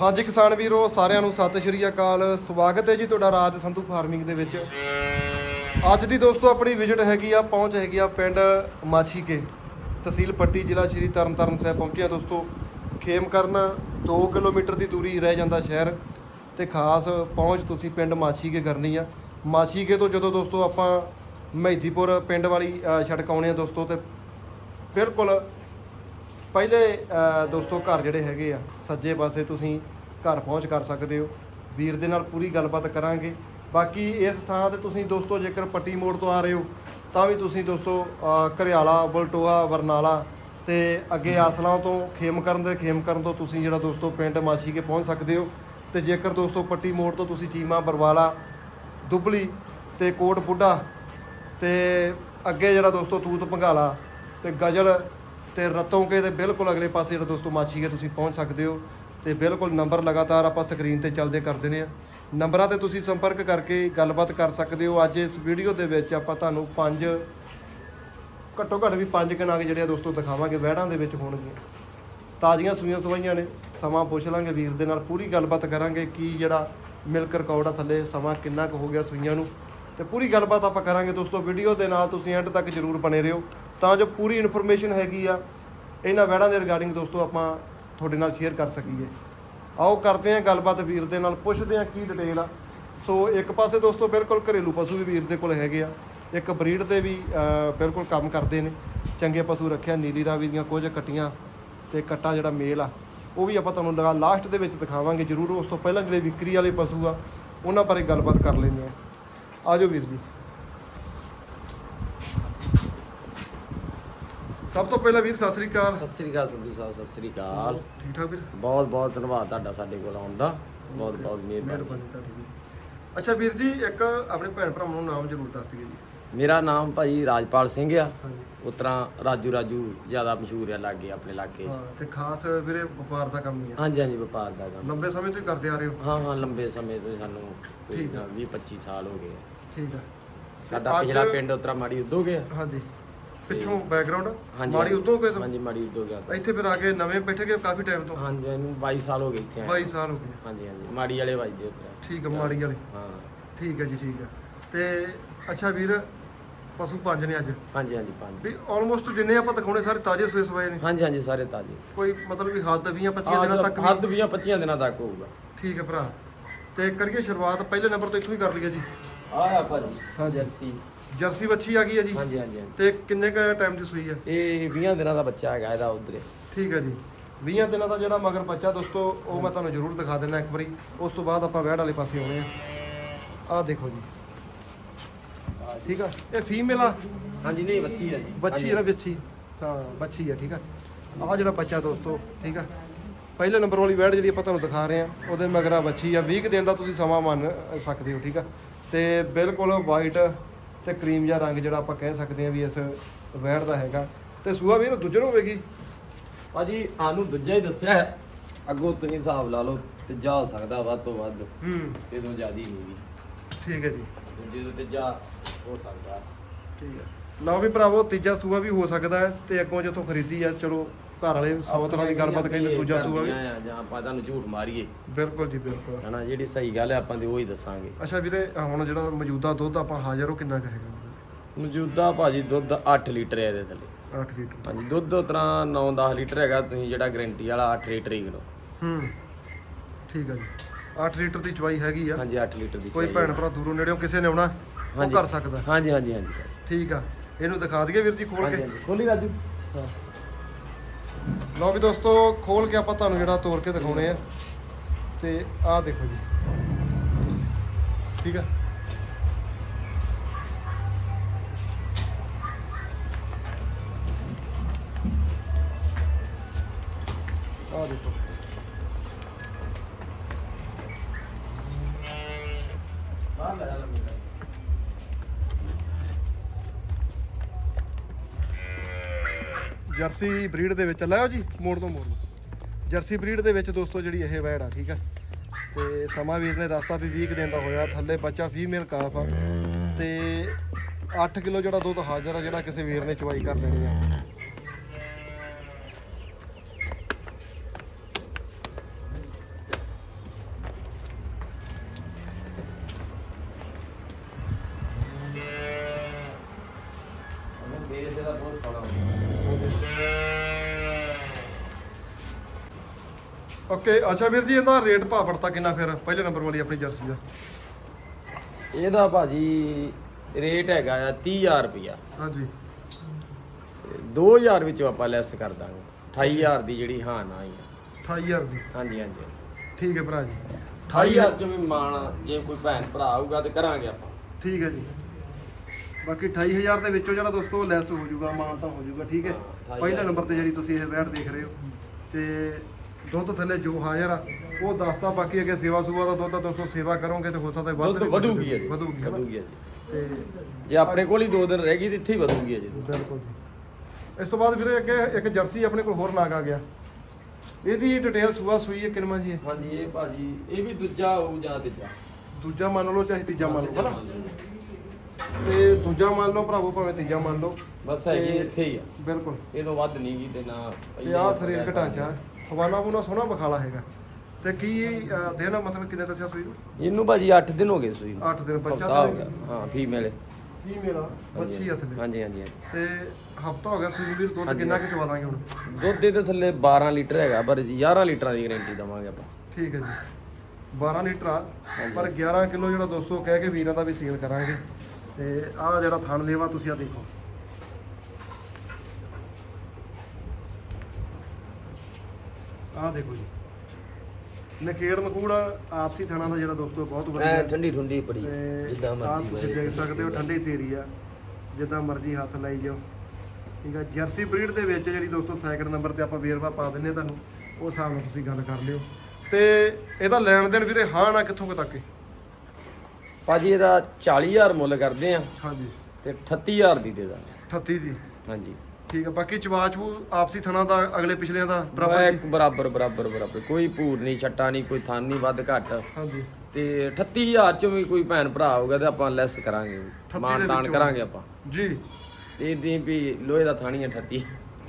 ਹਾਂਜੀ ਕਿਸਾਨ ਵੀਰੋ, ਸਾਰਿਆਂ ਨੂੰ ਸਤਿ ਸ਼੍ਰੀ ਅਕਾਲ। ਸਵਾਗਤ ਹੈ ਜੀ ਤੁਹਾਡਾ ਰਾਜ ਸੰਧੂ ਫਾਰਮਿੰਗ ਦੇ ਵਿੱਚ। ਅੱਜ ਦੀ ਦੋਸਤੋ ਆਪਣੀ ਵਿਜ਼ਿਟ ਹੈਗੀ ਆ, ਪਹੁੰਚ ਹੈਗੀ ਆ ਪਿੰਡ ਮਾਛੀਕੇ। ਤਹਿਸੀਲ ਪੱਟੀ ਜ਼ਿਲ੍ਹਾ ਸ਼੍ਰੀ ਤਰਨਤਾਰਨ ਸਾਹਿਬ ਪਹੁੰਚਿਆ ਦੋਸਤੋ। ਖੇਮ ਕਰਨ 2 ਕਿਲੋਮੀਟਰ ਦੀ ਦੂਰੀ ਰਹਿ ਜਾਂਦਾ ਸ਼ਹਿਰ ਤੇ ਖਾਸ ਪਹੁੰਚ ਤੁਸੀਂ ਪਿੰਡ ਮਾਛੀਕੇ ਕਰਨੀ ਆ। ਮਾਛੀਕੇ ਤੋਂ ਜਦੋਂ ਦੋਸਤੋ ਆਪਾਂ ਮਹਿਦੀਪੁਰ ਪਿੰਡ ਵਾਲੀ ਸੜਕ ਆਉਣੇ ਆ ਦੋਸਤੋ ਤੇ ਬਿਲਕੁਲ ਪਹਿਲੇ ਦੋਸਤੋ ਘਰ ਜਿਹੜੇ ਹੈਗੇ ਆ, ਸੱਜੇ ਪਾਸੇ ਤੁਸੀਂ ਘਰ ਪਹੁੰਚ ਕਰ ਸਕਦੇ ਹੋ। ਵੀਰ ਦੇ ਨਾਲ ਪੂਰੀ ਗੱਲਬਾਤ ਕਰਾਂਗੇ। ਬਾਕੀ ਇਸ ਥਾਂ ਤੇ ਤੁਸੀਂ ਦੋਸਤੋ ਜੇਕਰ ਪੱਟੀ ਮੋੜ ਤੋਂ ਆ ਰਹੇ ਹੋ, ਤਾਂ ਵੀ ਤੁਸੀਂ ਦੋਸਤੋ ਘਰਿਆਲਾ, ਬਲਟੋਆ, ਬਰਨਾਲਾ ਤੇ ਅੱਗੇ ਆਸਲਾਂ ਤੋਂ ਖੇਮ ਕਰਨ ਦੇ, ਖੇਮ ਕਰਨ ਤੋਂ ਤੁਸੀਂ ਜਿਹੜਾ ਦੋਸਤੋ ਪਿੰਡ ਮਾਛੀ ਕੇ ਪਹੁੰਚ ਸਕਦੇ ਹੋ। ਤੇ ਜੇਕਰ ਦੋਸਤੋ ਪੱਟੀ ਮੋੜ ਤੋਂ ਤੁਸੀਂ ਚੀਮਾ, ਬਰਵਾਲਾ, ਦੁਬਲੀ ਤੇ ਕੋਟ ਬੁੱਢਾ ਤੇ ਅੱਗੇ ਜਿਹੜਾ ਦੋਸਤੋ ਤੂਤ ਭੰਗਾਲਾ ਤੇ ਗਜਲ ਤੇ ਰਤੋਂਕੇ ਦੇ ਬਿਲਕੁਲ ਅਗਲੇ ਪਾਸੇ ਜਿਹੜਾ ਦੋਸਤੋ ਮਾਛੀਕੇ ਤੁਸੀਂ ਪਹੁੰਚ ਸਕਦੇ ਹੋ। ਤੇ ਬਿਲਕੁਲ ਨੰਬਰ ਲਗਾਤਾਰ ਆਪਾਂ ਸਕਰੀਨ ਤੇ ਚੱਲਦੇ ਕਰ ਦਿੰਦੇ ਆ। ਨੰਬਰਾਂ ਤੇ ਤੁਸੀਂ ਸੰਪਰਕ ਕਰਕੇ ਗੱਲਬਾਤ ਕਰ ਸਕਦੇ ਹੋ। ਅੱਜ ਇਸ ਵੀਡੀਓ ਦੇ ਵਿੱਚ ਆਪਾਂ ਤੁਹਾਨੂੰ ਪੰਜ, ਘੱਟੋ ਘੱਟ ਵੀ ਪੰਜ ਕਨਾਗ ਜਿਹੜੇ ਆ ਦੋਸਤੋ ਦਿਖਾਵਾਂਗੇ, ਵਹਿੜਾਂ ਦੇ ਵਿੱਚ ਹੋਣਗੀਆਂ ਤਾਜ਼ੀਆਂ ਸੂਈਆਂ ਸਵਾਈਆਂ ਨੇ, ਸਮਾਂ ਪੁੱਛ ਲਾਂਗੇ ਵੀਰ ਦੇ ਨਾਲ, ਪੂਰੀ ਗੱਲਬਾਤ ਕਰਾਂਗੇ ਕੀ ਜਿਹੜਾ ਮਿਲਕ ਰਿਕਾਰਡ ਆ ਥੱਲੇ, ਸਮਾਂ ਕਿੰਨਾ ਕੁ ਹੋ ਗਿਆ ਸੂਈਆਂ ਨੂੰ। ਤੇ ਪੂਰੀ ਗੱਲਬਾਤ ਆਪਾਂ ਕਰਾਂਗੇ ਦੋਸਤੋ, ਵੀਡੀਓ ਦੇ ਨਾਲ ਤੁਸੀਂ ਐਂਡ ਤੱਕ ਜਰੂਰ ਬਣੇ ਰਹੋ। ਤਾਂ ਜੋ ਪੂਰੀ ਇਨਫੋਰਮੇਸ਼ਨ ਹੈਗੀ ਆ, ਇਹਨਾਂ ਵਹਿੜਾਂ ਦੇ ਰਿਗਾਰਡਿੰਗ ਦੋਸਤੋ ਆਪਾਂ ਤੁਹਾਡੇ ਨਾਲ ਸ਼ੇਅਰ ਕਰ ਸਕੀਏ। ਆਓ ਕਰਦੇ ਹਾਂ ਗੱਲਬਾਤ ਵੀਰ ਦੇ ਨਾਲ, ਪੁੱਛਦੇ ਹਾਂ ਕੀ ਡਿਟੇਲ ਆ। ਸੋ ਇੱਕ ਪਾਸੇ ਦੋਸਤੋ ਬਿਲਕੁਲ ਘਰੇਲੂ ਪਸ਼ੂ ਵੀ ਵੀਰ ਦੇ ਕੋਲ ਹੈਗੇ ਆ, ਇੱਕ ਬਰੀਡ ਤੇ ਵੀ ਬਿਲਕੁਲ ਕੰਮ ਕਰਦੇ ਨੇ। ਚੰਗੇ ਪਸ਼ੂ ਰੱਖਿਆ, ਨੀਲੀ ਰਾਵੀ ਦੀਆਂ ਕੁਝ ਕੱਟੀਆਂ ਤੇ ਕੱਟਾ ਜਿਹੜਾ ਮੇਲ ਆ, ਉਹ ਵੀ ਆਪਾਂ ਤੁਹਾਨੂੰ ਲਗਾ ਲਾਸਟ ਦੇ ਵਿੱਚ ਦਿਖਾਵਾਂਗੇ ਜਰੂਰ। ਉਸ ਤੋਂ ਪਹਿਲਾਂ ਜਿਹੜੇ ਵਿਕਰੀ ਵਾਲੇ ਪਸ਼ੂ ਆ, ਉਹਨਾਂ ਬਾਰੇ ਗੱਲਬਾਤ ਕਰ ਲੈਂਦੇ ਆ ਆਜੋ ਵੀਰ ਜੀ। ਸਭ ਤੋਂ ਪਹਿਲਾਂ ਵੀਰ ਸਤਿ ਸ੍ਰੀ ਅਕਾਲ। ਸਤਿ ਸ੍ਰੀ ਅਕਾਲ ਸੰਧੂ ਸਾਹਿਬ ਸਤਿ ਸ੍ਰੀ ਅਕਾਲ। ਠੀਕ ਠਾਕ ਵੀਰ? ਬਹੁਤ ਬਹੁਤ ਧੰਨਵਾਦ ਤੁਹਾਡਾ ਸਾਡੇ ਕੋਲ ਆਉਣ ਦਾ। ਬਹੁਤ ਬਹੁਤ ਮਿਹਰਬਾਨੀ। ਮਿਹਰਬਾਨੀ ਤੁਹਾਡੀ ਅੱਛਾ ਵੀਰ ਜੀ ਇੱਕ ਆਪਣੇ ਭੈਣ ਭਰਾਵਾਂ ਨੂੰ ਨਾਮ ਜ਼ਰੂਰ ਦੱਸ ਦਿਓ ਜੀ। ਮੇਰਾ ਨਾਮ ਭਾਜੀ ਰਾਜਪਾਲ ਸਿੰਘ ਆ। ਹਾਂਜੀ। ਉਤਰਾ ਰਾਜੂ ਰਾਜੂ ਜ਼ਿਆਦਾ ਮਸ਼ਹੂਰ ਆ ਲਾਗੇ ਆਪਣੇ ਇਲਾਕੇ 'ਚ। ਹਾਂ ਤੇ ਖਾਸ ਵੀਰੇ ਵਪਾਰ ਦਾ ਕੰਮ ਹੀ ਆ। ਹਾਂਜੀ ਹਾਂਜੀ ਵਪਾਰ ਦਾ ਕੰਮ। ਲੰਬੇ ਸਮੇਂ ਤੋਂ ਹੀ ਕਰਦੇ ਆ ਰਹੇ ਹੋ? ਹਾਂ ਹਾਂ ਲੰਬੇ ਸਮੇਂ ਤੋਂ ਸਾਨੂੰ ਠੀਕ ਆ। 20 25 ਸਾਲ ਹੋ ਗਏ ਆ। ਠੀਕ ਆ। ਤੇ ਸਾਡਾ ਅੱਜ- ਪਿਛਲਾ ਪਿੰਡ ਉਤਰਾ ਮਾੜੀ ਉਦੋਂ ਗਿਆ। ਹਾਂਜੀ। ਪਿੱਛੋਂ ਬੈਕਗ੍ਰਾਉਂਡ ਹਾਂਜੀ ਮਾੜੀ ਉਦੋਂ ਕੋਈ ਹਾਂਜੀ ਮਾੜੀ ਉਦੋਂ ਗਿਆ। ਇੱਥੇ ਫਿਰ ਆ ਕੇ ਨਵੇਂ ਬੈਠੇ ਗਏ ਕਾਫੀ ਟਾਈਮ ਤੋਂ? ਹਾਂਜੀ ਇਹਨੂੰ 22 ਸਾਲ ਹੋ ਗਏ ਇੱਥੇ ਆਏ। 22 ਸਾਲ ਹੋ ਗਏ। ਹਾਂਜੀ ਹਾਂਜੀ। ਮਾੜੀ ਵਾਲੇ ਵੱਜਦੇ ਉੱਤੇ ਠੀਕ ਆ ਮਾੜੀ ਵਾਲੇ। ਹਾਂ। ਠੀਕ ਆ ਜੀ ਠੀਕ ਆ। ਤੇ ਅੱਛਾ ਵੀਰ ਪਸ਼ੂ ਪੰਜ ਨੇ ਅੱਜ। ਹਾਂਜੀ ਹਾਂਜੀ ਪੰਜ। ਵੀ ਆਲਮੋਸਟ ਜਿੰਨੇ ਆਪਾਂ ਦਿਖਾਉਣੇ ਸਾਰੇ ਤਾਜ਼ੇ ਸੂਏ ਸਵਾਏ ਨੇ। ਹਾਂਜੀ ਹਾਂਜੀ ਸਾਰੇ ਤਾਜ਼ੇ। ਕੋਈ ਮਤਲਬ ਵੀ ਹੱਦ 20 25 ਦਿਨਾਂ ਤੱਕ ਵੀ ਹੱਦ 20 25 ਦਿਨਾਂ ਤੱਕ ਹੋਊਗਾ। ਠੀਕ ਹੈ ਭਰਾ। ਤੇ ਕਰੀਏ ਸ਼ੁਰੂਆਤ ਪਹਿਲੇ ਨੰਬਰ ਤੋਂ ਇੱਥੋਂ ਹੀ ਕਰ ਲਈਏ ਜੀ। ਆਇਆ ਭਾਜੀ। ਹਾਂਜੀ। ਜਰਸੀ ਜਰਸੀ ਵੱਛੀ ਆ ਗਈ ਹੈ ਜੀ? ਹਾਂਜੀ ਹਾਂਜੀ ਹਾਂਜੀ। ਤੇ ਕਿੰਨੇ ਕ ਟਾਈਮ ਦੀ ਸੂਈ ਆ ਇਹ 20 ਦਿਨਾਂ ਦਾ ਬੱਚਾ ਹੈਗਾ ਇਹਦਾ ਉਧਰੇ। ਠੀਕ ਹੈ ਜੀ। 20 ਦਿਨਾਂ ਦਾ ਜਿਹੜਾ ਮਗਰ ਬੱਚਾ ਦੋਸਤੋ ਉਹ ਮੈਂ ਤੁਹਾਨੂੰ ਜ਼ਰੂਰ ਦਿਖਾ ਦਿੰਦਾ ਇੱਕ ਵਾਰੀ। ਉਸ ਤੋਂ ਬਾਅਦ ਆਪਾਂ ਵਹਿੜ ਵਾਲੇ ਪਾਸੇ ਆਉਣੇ ਆ। ਆਹ ਦੇਖੋ ਜੀ। ਠੀਕ ਆ? ਇਹ ਫੀਮੇਲ ਆ? ਹਾਂਜੀ ਨਹੀਂ ਬੱਚੀ ਹੈ ਜੀ। ਬੱਚੀ ਹੈ ਨਾ ਬੱਚੀ ਹਾਂ ਬੱਚੀ ਆ ਠੀਕ ਆ। ਆਹ ਜਿਹੜਾ ਬੱਚਾ ਦੋਸਤੋ ਠੀਕ ਆ। ਪਹਿਲੇ ਨੰਬਰ ਵਾਲੀ ਵੈੜ ਜਿਹੜੀ ਆਪਾਂ ਤੁਹਾਨੂੰ ਦਿਖਾ ਰਹੇ ਆ ਉਹਦੇ ਮਗਰਾ ਬੱਚੀ ਆ। 20 ਕੁ ਦਿਨ ਦਾ ਤੁਸੀਂ ਸਮਾਂ ਮੰਨ ਸਕਦੇ ਹੋ ਠੀਕ ਆ। ਤੇ ਬਿਲਕੁਲ ਵਾਈਟ ਤੇ ਕਰੀਮ ਜਿਹਾ ਰੰਗ ਜਿਹੜਾ ਆਪਾਂ ਕਹਿ ਸਕਦੇ ਆ ਵੀ ਇਸ ਵੈੜ ਦਾ ਹੈਗਾ। ਤੇ ਸੂਆ ਵੀਰ ਦੂਜੇ ਨੂੰ ਹੋਵੇਗੀ? ਭਾਜੀ ਆਨੂੰ ਦੂਜਾ ਹੀ ਦੱਸਿਆ ਹੈ। ਅੱਗੋਂ ਤੁਸੀਂ ਹਿਸਾਬ ਲਾ ਲਓ ਤੇ ਜਾ ਹੋ ਸਕਦਾ ਵੱਧ ਤੋਂ ਵੱਧ। ਹੂੰ। ਇਹ ਤੋਂ ਜ਼ਿਆਦਾ ਹੀ ਨਹੀਂ ਠੀਕ ਹੈ ਜੀ। ਦੂਜੇ ਤੋਂ ਤੇ ਜਾ ਹੋ ਸਕਦਾ। ਠੀਕ ਹੈ। ਲਓ ਵੀ ਭਰਾਵੋ ਤੀਜਾ ਸੂਆ ਵੀ ਹੋ ਸਕਦਾ ਹੈ ਤੇ ਅੱਗੋਂ ਜਿੱਥੋਂ ਖਰੀਦੀ ਆ ਚਲੋ ਘਰ ਵਾਲੇ ਸੌ ਤਰ੍ਹਾਂ ਦੀ ਗੱਲਬਾਤ ਕਹਿੰਦੇ ਦੂਜਾ ਸੂਆ ਵੀ। ਆ, ਜਾਂ ਆਪਾਂ ਤੁਹਾਨੂੰ ਝੂਠ ਮਾਰੀਏ। ਬਿਲਕੁਲ ਜੀ ਬਿਲਕੁਲ। ਹਨਾ ਜਿਹੜੀ ਸਹੀ ਗੱਲ ਹੈ ਆਪਾਂ ਤੇ ਉਹ ਹੀ ਦੱਸਾਂਗੇ। ਅੱਛਾ ਵੀਰੇ ਹੁਣ ਜਿਹੜਾ ਮੌਜੂਦਾ ਦੁੱਧ ਆਪਾਂ ਹਾਜ਼ਰ ਉਹ ਕਿੰਨਾ ਕੁ ਹੈਗਾ? ਮੌਜੂਦਾ ਭਾਜੀ ਦੁੱਧ 8 ਲੀਟਰ ਹੈ ਇਹਦੇ ਥੱਲੇ। 8 ਲੀਟਰ। ਹਾਂਜੀ ਦੁੱਧ ਉਤਰਾ 9-10 ਲੀਟਰ ਹੈਗਾ ਤੁਸੀਂ ਜਿਹੜਾ ਗਰੰਟੀ ਵਾਲਾ 8 ਲੀਟਰ ਹੀ ਕਿਲੋ ਹੂੰ ਠੀਕ ਹੈ ਜੀ। 8 ਲੀਟਰ ਦੀ ਚਵਾਈ ਹੈਗੀ ਆ। ਹਾਂਜੀ 8 ਲੀਟਰ ਦੀ ਕੋਈ ਭੈਣ ਭਰਾ ਦੂਰੋਂ ਨੇੜਿਓਂ ਕਿਸੇ ਨੇ ਆਉਣਾ ਉਹ ਹਾਂਜੀ। ਕਰ ਸਕਦਾ। ਹਾਂਜੀ ਹਾਂਜੀ ਹਾਂਜੀ। ਠੀਕ ਆ। ਇਹਨੂੰ ਦਿਖਾ ਦਈਏ ਵੀਰ ਜੀ ਖੋਲ ਕੇ। ਹਾਂਜੀ ਖੋਲੀ ਰਾਜੂ। ਲਓ ਵੀ ਦੋਸਤੋ, ਖੋਲ ਕੇ ਆਪਾਂ ਤੁਹਾਨੂੰ ਜਿਹੜਾ ਤੋੜ ਕੇ ਦਿਖਾਉਣੇ ਆ। ਤੇ ਆਹ ਦੇਖੋ ਜੀ। ਠੀਕ ਆ? ਆਹ ਦੇਖੋ। ਬਾਹਰ ਲੈ ਜਾ ਲੰਮੀ। ਜਰਸੀ ਬਰੀਡ ਦੇ ਵਿੱਚ ਲਾਓ ਜੀ, ਮੋੜ ਤੋਂ ਮੋੜ ਜਰਸੀ ਬਰੀਡ ਦੇ ਵਿੱਚ ਦੋਸਤੋ ਜਿਹੜੀ ਇਹ ਵੈੜ ਆ, ਠੀਕ ਆ? ਤੇ ਸਮਾਂ ਵੀਰ ਨੇ ਦੱਸਤਾ ਵੀ 20 ਕੁ ਦਿਨ ਦਾ ਹੋਇਆ, ਥੱਲੇ ਬੱਚਾ ਫੀਮੇਲ ਕਾਫ ਆ। ਤੇ 8 ਕਿਲੋ ਜਿਹੜਾ ਦੁੱਧ ਹਾਜ਼ਰ ਆ, ਜਿਹੜਾ ਕਿਸੇ ਵੀਰ ਨੇ ਚੁਆਈ ਕਰ ਲੈਣੀ ਆ। ਓਕੇ ਅੱਛਾ ਵੀਰ ਜੀ ਇਹਦਾ ਰੇਟ ਭਾਅ ਪੜਤਾ ਕਿੰਨਾ ਫਿਰ? ਪਹਿਲੇ ਨੰਬਰ ਵਾਲੀ ਆਪਣੀ ਜਰਸੀ ਦਾ। ਇਹਦਾ ਭਾਜੀ ਰੇਟ ਹੈਗਾ ਆ 30000 ਰੁਪਿਆ ਹਾਂਜੀ। 2000 ਵਿੱਚੋਂ ਆਪਾਂ ਲੈਸ ਕਰ ਦਾਂਗੇ। 28000 ਦੀ ਜਿਹੜੀ ਹਾਂ ਨਾ ਆਈ ਆ। 28000 ਦੀ। ਹਾਂਜੀ ਹਾਂਜੀ ਠੀਕ ਹੈ ਭਰਾ ਜੀ। 28000 ਚ ਵੀ ਮਾਣ ਜੇ ਕੋਈ ਭੈਣ ਭਰਾ ਆਊਗਾ ਤੇ ਕਰਾਂਗੇ ਆਪਾਂ। ਠੀਕ ਹੈ ਜੀ। ਬਾਕੀ 28000 ਦੇ ਵਿੱਚੋਂ ਜਿਹੜਾ ਦੋਸਤੋ ਲੈਸ ਹੋ ਜਾਊਗਾ ਮਾਨ ਤਾਂ ਹੋ ਜਾਊਗਾ ਠੀਕ ਹੈ। ਹਾਂ, 28,000 ਪਹਿਲੇ ਨੰਬਰ ਤੇ ਜਿਹੜੀ ਤੁਸੀਂ ਇਹ ਵੈਟ ਦੇਖ ਰਹੇ ਹੋ। ਤੇ ਦੁੱਧ ਥੱਲੇ ਜੋ ਹਾਜ਼ਰ ਆ ਉਹ ਦੱਸਦਾ ਬਾਕੀ ਅੱਗੇ ਸੇਵਾ ਸੁਵਾ ਦਾ ਦੁੱਧ ਆ ਦੋਸਤੋ ਸੇਵਾ ਕਰੋਗੇ ਤੇ ਹੋ ਸਕਦਾ ਵੱਧ ਦੁੱਧ ਵੀ ਵਧੂਗੀ ਹੈ ਜੀ ਵਧੂਗੀ ਹੈ। ਨਾ? ਵਧੂਗੀ ਹੈ ਜੀ ਤੇ ਜੇ ਆਪਣੇ ਕੋਲ ਹੀ 2 ਦਿਨ ਰਹਿ ਗਈ ਤੇ ਇੱਥੇ ਹੀ ਵਧੂਗੀ ਹੈ ਜੀ ਬਿਲਕੁਲ ਜੀ। ਇਸ ਤੋਂ ਬਾਅਦ ਵੀਰੇ ਅੱਗੇ ਇੱਕ ਜਰਸੀ ਆਪਣੇ ਕੋਲ ਹੋਰ ਨਾਗ ਆ ਗਿਆ। ਇਹਦੀ ਡਿਟੇਲ ਸੂਆ ਸੂਈ ਹੈ ਕਿਨਮਾ ਜੀ ਇਹ? ਹਾਂਜੀ ਇਹ ਭਾਜੀ ਇਹ ਵੀ ਦੂਜਾ ਹੋਊ ਜਾਂ ਤੀਜਾ? ਦੂਜਾ ਮੰਨ ਲਓ ਚਾਹੇ ਤੀਜਾ ਮੰਨ ਲਓ ਹਨਾ। ਤੇ ਦੂਜਾ ਮੰਨ ਲਓ ਭਰਾਵੋ ਭਾਵੇਂ ਤੀਜਾ ਮੰਨ ਲਓ। ਬਸ ਹੈਗੀ ਤੇ- ਇੱਥੇ ਹੀ ਆ। ਬਿਲਕੁਲ। ਇਹ ਤੋਂ ਵੱਧ ਨਹੀਂ ਗੀ ਤੇ ਨਾ ਤੇ ਆਹ ਸਰੀਰਕ ਢਾਂਚਾ ਹਵਾਨਾ ਬੂਨਾ ਸੋਹਣਾ ਬਖਾਲਾ ਹੈਗਾ। ਤੇ ਕੀ ਦੇਣਾ ਮਤਲਬ ਕਿੰਨੇ ਦੱਸਿਆ ਸੂਈ ਨੂੰ? ਇਹਨੂੰ ਭਾਜੀ 8 ਦਿਨ ਹੋ ਗਏ ਸੂਈ ਨੂੰ। 8 ਦਿਨ ਬੱਚਾ ਹਫ਼ਤਾ ਹੋ ਗਿਆ। ਹਾਂ ਫੀਮੇਲ ਕੀ ਮੇਰਾ ਬੱਚੀ ਹੱਥ ਨੇ ਹਾਂਜੀ ਹਾਂਜੀ। ਤੇ ਹਫਤਾ ਹੋ ਗਿਆ ਸੂਈ ਵੀਰ ਦੁੱਧ। ਕਿੰਨਾ ਕਿ ਚਵਾ ਦਾਂਗੇ ਹੁਣ? ਦੁੱਧ ਦੇ ਥੱਲੇ 12 ਲੀਟਰ ਹੈਗਾ ਪਰ ਜੀ 11 ਲੀਟਰਾਂ ਦੀ ਗਾਰੰਟੀ ਦਵਾਂਗੇ ਆਪਾਂ। ਠੀਕ ਹੈ ਜੀ। 12 ਲੀਟਰ ਆ ਪਰ 11 ਕਿਲੋ ਜਿਹੜਾ ਦੋਸਤੋ ਕਹਿ ਕੇ ਵੀਰਾਂ ਦਾ ਵੀ ਸੇਲ ਕਰਾਂਗੇ। ਤੇ ਆਹ ਜਿਹੜਾ ਥਣ ਲੇਵਾ ਤੁਸੀਂ ਆ ਦੇਖੋ। ਆਹ ਦੇਖੋ ਜੀ। ਨਕੇੜ ਨਕੂੜ ਆਪਸੀ ਥਣਾ ਦਾ ਜਿਹੜਾ ਦੋਸਤੋ ਬਹੁਤ ਐ ਵਧੀਆ। ਠੰਡੀ ਠੰਡੀ ਬੜੀ ਤੇ ਜਿੱਦਾਂ ਆਹ ਮਰਜ਼ੀ ਤੁਸੀਂ ਦੇਖ ਸਕਦੇ ਹੋ ਠੰਡੀ ਤੇਰੀ ਆ ਜਿੱਦਾਂ ਮਰਜ਼ੀ ਹੱਥ ਲਾਈ ਜਾਓ। ਠੀਕ ਆ ਜਰਸੀ ਬਰੀਡ ਦੇ ਵਿੱਚ ਜਿਹੜੀ ਦੋਸਤੋ ਸੈਕਿੰਡ ਨੰਬਰ ਤੇ ਆਪਾਂ ਵੇਰਵਾ ਪਾ ਦਿੰਨੇ ਤੁਹਾਨੂੰ ਉਹ ਹਿਸਾਬ ਨਾਲ ਤੁਸੀਂ ਗੱਲ ਕਰ ਲਿਓ। ਤੇ ਇਹਦਾ ਲੈਣ ਦੇਣ ਵੀਰੇ ਹਾਂ ਨਾ ਕਿੱਥੋਂ ਕੁ ਤੱਕ ਹੈ? ਭਾਜੀ ਇਹਦਾ 40000 ਮੁੱਲ ਕਰਦੇ ਆ ਹਾਂਜੀ। ਤੇ 38000 ਦੀ ਦੇ ਦਾਂਗੇ। 38 ਦੀ। ਹਾਂਜੀ। ਠੀਕ ਆ ਬਾਕੀ ਚਵਾਚੂ ਆਪਸੀ ਥਣਾ ਦਾ ਅਗਲੇ ਪਿਛਲਿਆਂ ਦਾ ਬਰਾਬਰ ਬਰਾਬਰ ਇੱਕ ਬਰਾਬਰ ਬਰਾਬਰ ਬਰਾਬਰ। ਕੋਈ ਭੂਰ ਨਹੀਂ ਛੱਟਾ ਨਹੀਂ ਕੋਈ ਥਾਨ ਨਹੀਂ ਵੱਧ ਘੱਟ। ਹਾਂਜੀ। ਤੇ 38000 ਚੋਂ ਵੀ ਕੋਈ ਭੈਣ ਭਰਾ ਆਊਗਾ ਤੇ ਆਪਾਂ ਲੈਸ ਕਰਾਂਗੇ। ਮਾਨ ਤਾਨ। ਕਰਾਂਗੇ ਆਪਾਂ। ਜੀ। ਇਹ ਦੀ ਵੀ ਲੋਹੇ ਦਾ ਥਾਣੀ ਹੈ 38